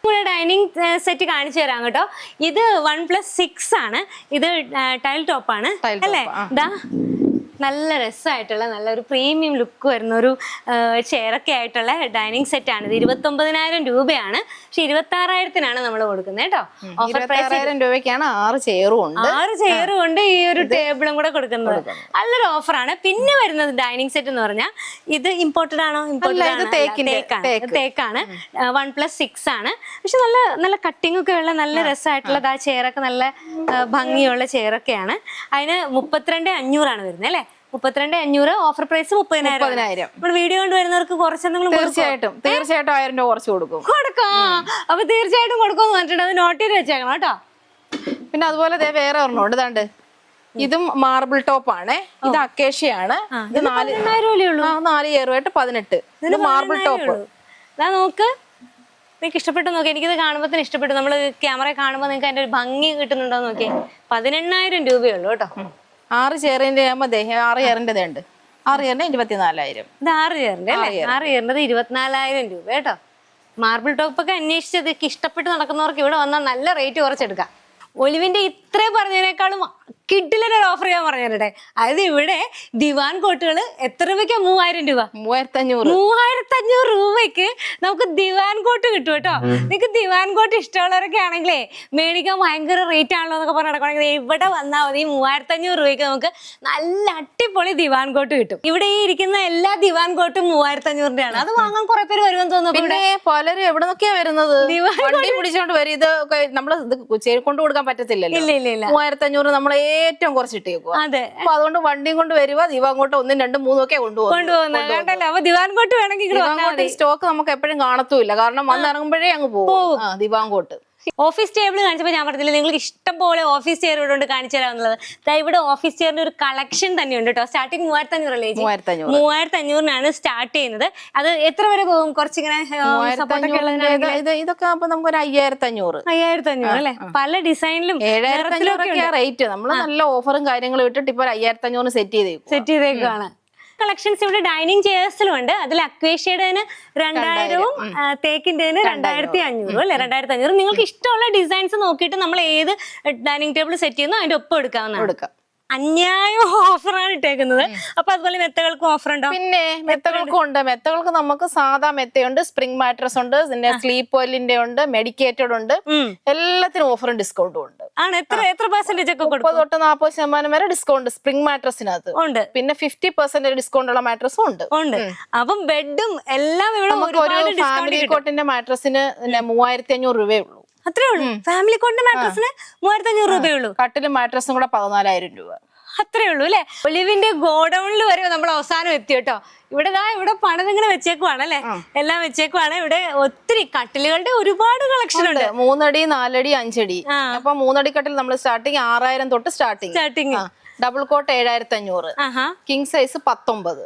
കൂടെ ഡൈനിങ് സെറ്റ് കാണിച്ചു തരാം കേട്ടോ. ഇത് വൺ പ്ലസ് സിക്സ് ആണ്. ഇത് ടൈൽ ടോപ്പ് ആണ് Tile top, അല്ലേ ഇതാ നല്ല രസമായിട്ടുള്ള നല്ലൊരു പ്രീമിയം ലുക്ക് വരുന്ന ഒരു ചെയറൊക്കെ ആയിട്ടുള്ള ഡൈനിങ് സെറ്റ് ആണ്. ഇത് ഇരുപത്തി ഒമ്പതിനായിരം രൂപയാണ്. പക്ഷെ ഇരുപത്തി ആറായിരത്തിനാണ് നമ്മൾ കൊടുക്കുന്നത് കേട്ടോ. ഓഫർ ആറായിരം രൂപയ്ക്കാണ് ആറ് ചെയറും ഉണ്ട്. ആറ് ചെയറും ഉണ്ട് ഈ ഒരു ടേബിളും കൂടെ കൊടുക്കുന്നത്. നല്ലൊരു ഓഫറാണ് പിന്നെ വരുന്നത് ഡൈനിങ് സെറ്റ് എന്ന് പറഞ്ഞാൽ ഇത് ഇമ്പോർട്ടഡ് ആണോ? ഇമ്പോർട്ടഡ് തേക്കാണ്. തേക്കാണ്. വൺ പ്ലസ് സിക്സ് ആണ്. പക്ഷെ നല്ല നല്ല കട്ടിംഗ് ഒക്കെ ഉള്ള നല്ല രസമായിട്ടുള്ളത് ആ. ചെയറൊക്കെ നല്ല ഭംഗിയുള്ള ചെയറൊക്കെയാണ് അതിന് മുപ്പത്തിരണ്ട് അഞ്ഞൂറാണ് വരുന്നത് അല്ലേ? മുപ്പത്തിരണ്ട് അഞ്ഞൂറ് ഓഫർ പ്രൈസ് മുപ്പതിനായിരം. വീഡിയോ കൊണ്ട് വരുന്നവർക്ക് കുറച്ചെന്തെങ്കിലും തീർച്ചയായിട്ടും. തീർച്ചയായിട്ടും ആയിരം രൂപ കുറച്ച് കൊടുക്കും. കൊടുക്കാം? അപ്പൊ തീർച്ചയായിട്ടും കൊടുക്കുമെന്ന് പറഞ്ഞിട്ടുണ്ട്. അത് നോട്ട് ചെയ്ത് വെച്ചേക്കണം കേട്ടോ. പിന്നെ അതുപോലെ വേറെ ഒരെണ്ണം ഉണ്ട്. ഇതാണ്ട്. ഇതും മാർബിൾ ടോപ്പ് ആണ്. ഇത് അക്കേഷ്യയാണ്. ഇത് നാല് നാല് ചെയറുമായിട്ട് പതിനെട്ട്. ഇത് മാർബിൾ ടോപ്പ് നോക്ക്. നിങ്ങൾക്ക് ഇഷ്ടപ്പെട്ടു നോക്കി. എനിക്കിത് കാണുമ്പോൾ തന്നെ ഇഷ്ടപ്പെട്ടു. നമ്മൾ ക്യാമറ കാണുമ്പോൾ നിങ്ങൾക്ക് അതിന്റെ ഒരു ഭംഗി കിട്ടുന്നുണ്ടോ നോക്കിയേ. പതിനെണ്ണായിരം രൂപയുള്ളൂ കേട്ടോ. ആറ് ചെയറിന്റെ ആകുമ്പോ ആറ് ചെയറിന്റെ ഉണ്ട്. ആറ് ചെയറിന്റെ ഇരുപത്തിനാലായിരം. ഇത് ആറ് ചെയറിന്റെ അല്ലേ? ആറ് ചെയറിന്റെ. ഇരുപത്തിനാലായിരം രൂപ കേട്ടോ. മാർബിൾ ടോപ്പ് ഒക്കെ അന്വേഷിച്ചത് ഇഷ്ടപ്പെട്ട് നടക്കുന്നവർക്ക് ഇവിടെ വന്നാൽ നല്ല റേറ്റ് കുറച്ചെടുക്കാം. ഒലിവിന്റെ ഇത്രേ പറഞ്ഞതിനേക്കാളും കിഡിലൊരു ഓഫർ ചെയ്യാൻ പറഞ്ഞു തരട്ടെ അതായത് ഇവിടെ ദിവാൻ കോട്ടുകൾ എത്ര രൂപയ്ക്കാ? മൂവായിരം രൂപ. മൂവായിരത്തി അഞ്ഞൂറ് മൂവായിരത്തി അഞ്ഞൂറ് രൂപയ്ക്ക് നമുക്ക് ദിവാൻ കോട്ട് കിട്ടും. കേട്ടോ നിങ്ങൾക്ക് ദിവാൻ കോട്ട് ഇഷ്ടമുള്ളവരൊക്കെ ആണെങ്കിലേ മേടിക്കാൻ ഭയങ്കര റേറ്റ് ആണല്ലോ എന്നൊക്കെ പറഞ്ഞ് നടക്കണമെങ്കിൽ ഇവിടെ വന്നാൽ മതി. മൂവായിരത്തി അഞ്ഞൂറ് രൂപയ്ക്ക് നമുക്ക് നല്ല അടിപൊളി ദിവാൻ കോട്ട് കിട്ടും. ഇവിടെ ഈ ഇരിക്കുന്ന എല്ലാ ദിവാൻ കോട്ടും മൂവായിരത്തി അഞ്ഞൂറിന്റെ ആണ് അത് വാങ്ങാൻ കുറെ പേര് വരുമെന്ന് തോന്നുന്നു പിന്നെ പലരും എവിടെ നിന്നൊക്കെയാ വരുന്നത്? ദിവാൻ വണ്ടി പിടിച്ചോണ്ട് വരും. ഇത് നമ്മൾ ചെ- കൊണ്ടു കൊടുക്കാൻ പറ്റത്തില്ലല്ലോ. ഇല്ല ഇല്ല ഇല്ല. മൂവായിരത്തി അഞ്ഞൂറ് നമ്മൾ ഏറ്റവും കുറച്ച് ഇട്ടേക്കുക അതെ. അപ്പൊ അതുകൊണ്ട് വണ്ടിയും കൊണ്ട് വരുക ദിവ അങ്ങോട്ട് ഒന്നും രണ്ടും മൂന്നും ഒക്കെ കൊണ്ടുപോകും. വേണമെങ്കിൽ സ്റ്റോക്ക് നമുക്ക് എപ്പോഴും കാണത്തുമില്ല കാരണം വന്നിറങ്ങുമ്പോഴേ അങ്ങ് പോകും. ദിവാങ്കോട്ട് ഓഫീസ് ടേബിൾ കാണിച്ചപ്പോൾ ഞാൻ പറഞ്ഞില്ല നിങ്ങൾക്ക് ഇഷ്ടം പോലെ ഓഫീസ് ചെയർ ഇവിടെ കൊണ്ട് കാണിച്ചു തരാമെന്നുള്ളത് അതായത് ഇവിടെ ഓഫീസ് ചെയറിന്റെ ഒരു കളക്ഷൻ തന്നെ ഉണ്ട് കേട്ടോ. സ്റ്റാർട്ടിങ് മൂവായിരത്തി അഞ്ഞൂറല്ലേ അല്ലേ മൂവായിരത്തി അഞ്ഞൂറിനാണ് സ്റ്റാർട്ട് ചെയ്യുന്നത്. അത് എത്ര വരെ പോകും? കുറച്ചിങ്ങനെ ഇതൊക്കെ ആകുമ്പോ നമുക്ക് ഒരു അയ്യായിരത്തി അഞ്ഞൂറ് അയ്യായിരത്തി അഞ്ഞൂറ് അല്ലെ? പല ഡിസൈനിലും ഏഴായിരത്തി റേറ്റ്. നമ്മൾ നല്ല ഓഫറും കാര്യങ്ങളും ഇട്ടിട്ട് ഇപ്പൊ അയ്യായിരത്തി അഞ്ഞൂറ് സെറ്റ് ചെയ്തേക്കും സെറ്റ് ചെയ്തേക്കാണ് കളക്ഷൻസ് ഇവിടെ ഡൈനിങ് ചെയർസിലും ഉണ്ട് അതിൽ അക്വേഷ്യയുടേതിന് രണ്ടായിരവും തേക്കിന്റെതിന് രണ്ടായിരത്തി അഞ്ഞൂറും അല്ലെ? രണ്ടായിരത്തി അഞ്ഞൂറ് നിങ്ങൾക്ക് ഇഷ്ടമുള്ള ഡിസൈൻസ് നോക്കിയിട്ട് നമ്മൾ ഏത് ഡൈനിങ് ടേബിൾ സെറ്റ് ചെയ്യുന്നു അതിന്റെ ഒപ്പം എടുക്കാവുന്നതാണ്. കൊടുക്കാം അന്യായ ഓഫറാണ് ഇട്ടേക്കുന്നത്. അപ്പൊ അതുപോലെ മെത്തകൾക്കും ഓഫർ ഉണ്ടോ പിന്നെ മെത്തകൾക്കും ഉണ്ട്. മെത്തകൾക്ക് നമുക്ക് സാധാ മെത്തയുണ്ട് സ്പ്രിംഗ് മാട്രസ് ഉണ്ട് പിന്നെ സ്ലീപ്പ് ഓയിലിന്റെ ഉണ്ട് മെഡിക്കേറ്റഡ് ഉണ്ട്. എല്ലാത്തിനും ഓഫറും ഡിസ്കൗണ്ടും ഉണ്ട്. ആണ്. എത്ര എത്ര പെർസെന്റേജ് ഒക്കെ കൊടുക്കും? മുപ്പത് തൊട്ട് നാൽപ്പത് ശതമാനം വരെ ഡിസ്കൗണ്ട് സ്പ്രിംഗ് മാട്രസിനകത്ത്. ഉണ്ട്. പിന്നെ ഫിഫ്റ്റി പെർസെന്റ് ഡിസ്കൗണ്ട് ഉള്ള മാട്രസും ഉണ്ട്. ഉണ്ട്. അപ്പം ബെഡും എല്ലാം ഇവിടെ ഒരു ഫാമിലി കോട്ടിന്റെ മാട്രസിന് മൂവായിരത്തി അഞ്ഞൂറ് രൂപയേ ഉള്ളൂ. അത്രേ ഉള്ളൂ. ഫാമിലി കൊണ്ട് മാട്രസിന് മൂവായിരത്തി അഞ്ഞൂറ് രൂപയേ ഉള്ളൂ. കട്ടിലും മാട്രസും കൂടെ പതിനാലായിരം രൂപ. അത്രേ ഉള്ളൂ അല്ലെ? ഒലിവിന്റെ ഗോഡൌണിൽ വരെ നമ്മൾ അവസാനം എത്തി കേട്ടോ. ഇവിടെ ദാ ഇവിടെ പണിതിങ്ങനെ വെച്ചേക്കുവാണ് അല്ലെ? എല്ലാം വെച്ചേക്കുവാണ്. ഇവിടെ ഒത്തിരി കട്ടിലുകളുടെ ഒരുപാട് കളക്ഷൻ ഉണ്ട്. മൂന്നടി നാലടി അഞ്ചടി. അപ്പൊ മൂന്നടി കട്ടിൽ നമ്മൾ സ്റ്റാർട്ടിങ് ആറായിരം തൊട്ട് സ്റ്റാർട്ടിങ് സ്റ്റാർട്ടിങ് ഡബിൾ കോട്ട് ഏഴായിരത്തി അഞ്ഞൂറ് കിങ് സൈസ് പത്തൊമ്പത്.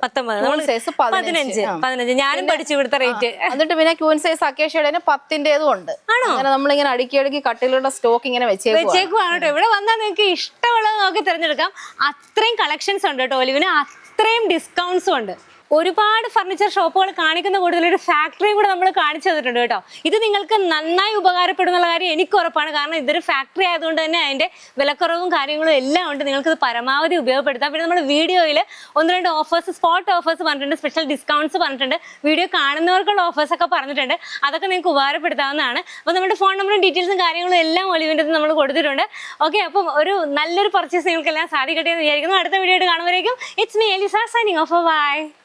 സൈസ് പതിനഞ്ച്. പതിനഞ്ച്. ഞാനും പഠിച്ചു ഇവിടുത്തെ റേറ്റ് എന്നിട്ട് പിന്നെ ക്യൂൻ സൈസ് അക്കേഷയുടെ പത്തിന്റേതും ഉണ്ട്. അങ്ങനെ നമ്മളിങ്ങനെ അടുക്കി അടുക്കി കട്ടിലുള്ള സ്റ്റോക്ക് ഇങ്ങനെ വെച്ചേക്കും വെച്ചേക്കുവാണ് കേട്ടോ. ഇവിടെ വന്നാൽ നിങ്ങൾക്ക് ഇഷ്ടമുള്ളത് നോക്കി തിരഞ്ഞെടുക്കാം. അത്രയും കളക്ഷൻസ് ഉണ്ട് കേട്ടോ ഒലിവിന്. അത്രയും ഡിസ്കൗണ്ട്സും ഉണ്ട്. ഒരുപാട് ഫർണിച്ചർ ഷോപ്പുകൾ കാണിക്കുന്ന കൂടുതൽ ഒരു ഫാക്ടറിയും കൂടെ നമ്മൾ കാണിച്ചു തന്നിട്ടുണ്ട് കേട്ടോ. ഇത് നിങ്ങൾക്ക് നന്നായി ഉപകാരപ്പെടുന്നുള്ള കാര്യം എനിക്ക് ഉറപ്പാണ്. കാരണം ഇതൊരു ഫാക്ടറി ആയതുകൊണ്ട് തന്നെ അതിന്റെ വിലക്കുറവും കാര്യങ്ങളും എല്ലാം ഉണ്ട്. നിങ്ങൾക്ക് ഇത് പരമാവധി ഉപയോഗപ്പെടുത്താം. പിന്നെ നമ്മൾ വീഡിയോയിൽ ഒന്ന് രണ്ട് ഓഫേഴ്സ് സ്പോട്ട് ഓഫേഴ്സ് പറഞ്ഞിട്ടുണ്ട്. സ്പെഷ്യൽ ഡിസ്കൗണ്ട്സ് പറഞ്ഞിട്ടുണ്ട്. വീഡിയോ കാണുന്നവർക്കുള്ള ഓഫേഴ്സ് ഒക്കെ പറഞ്ഞിട്ടുണ്ട്. അതൊക്കെ നിങ്ങൾക്ക് ഉപകാരപ്പെടുത്താവുന്നതാണ്. അപ്പോൾ നമ്മുടെ ഫോൺ നമ്പറും ഡീറ്റെയിൽസും കാര്യങ്ങളും എല്ലാം ഒലിവിന്റെ നമ്മൾ കൊടുത്തിട്ടുണ്ട്. ഓക്കെ അപ്പം ഒരു നല്ലൊരു പർച്ചേസ് നിങ്ങൾക്ക് എല്ലാം സാധിക്കട്ടെ എന്ന് വിചാരിക്കുന്നു. അടുത്ത video കാണുമ്പോഴേക്കും it's me Elisa signing off bye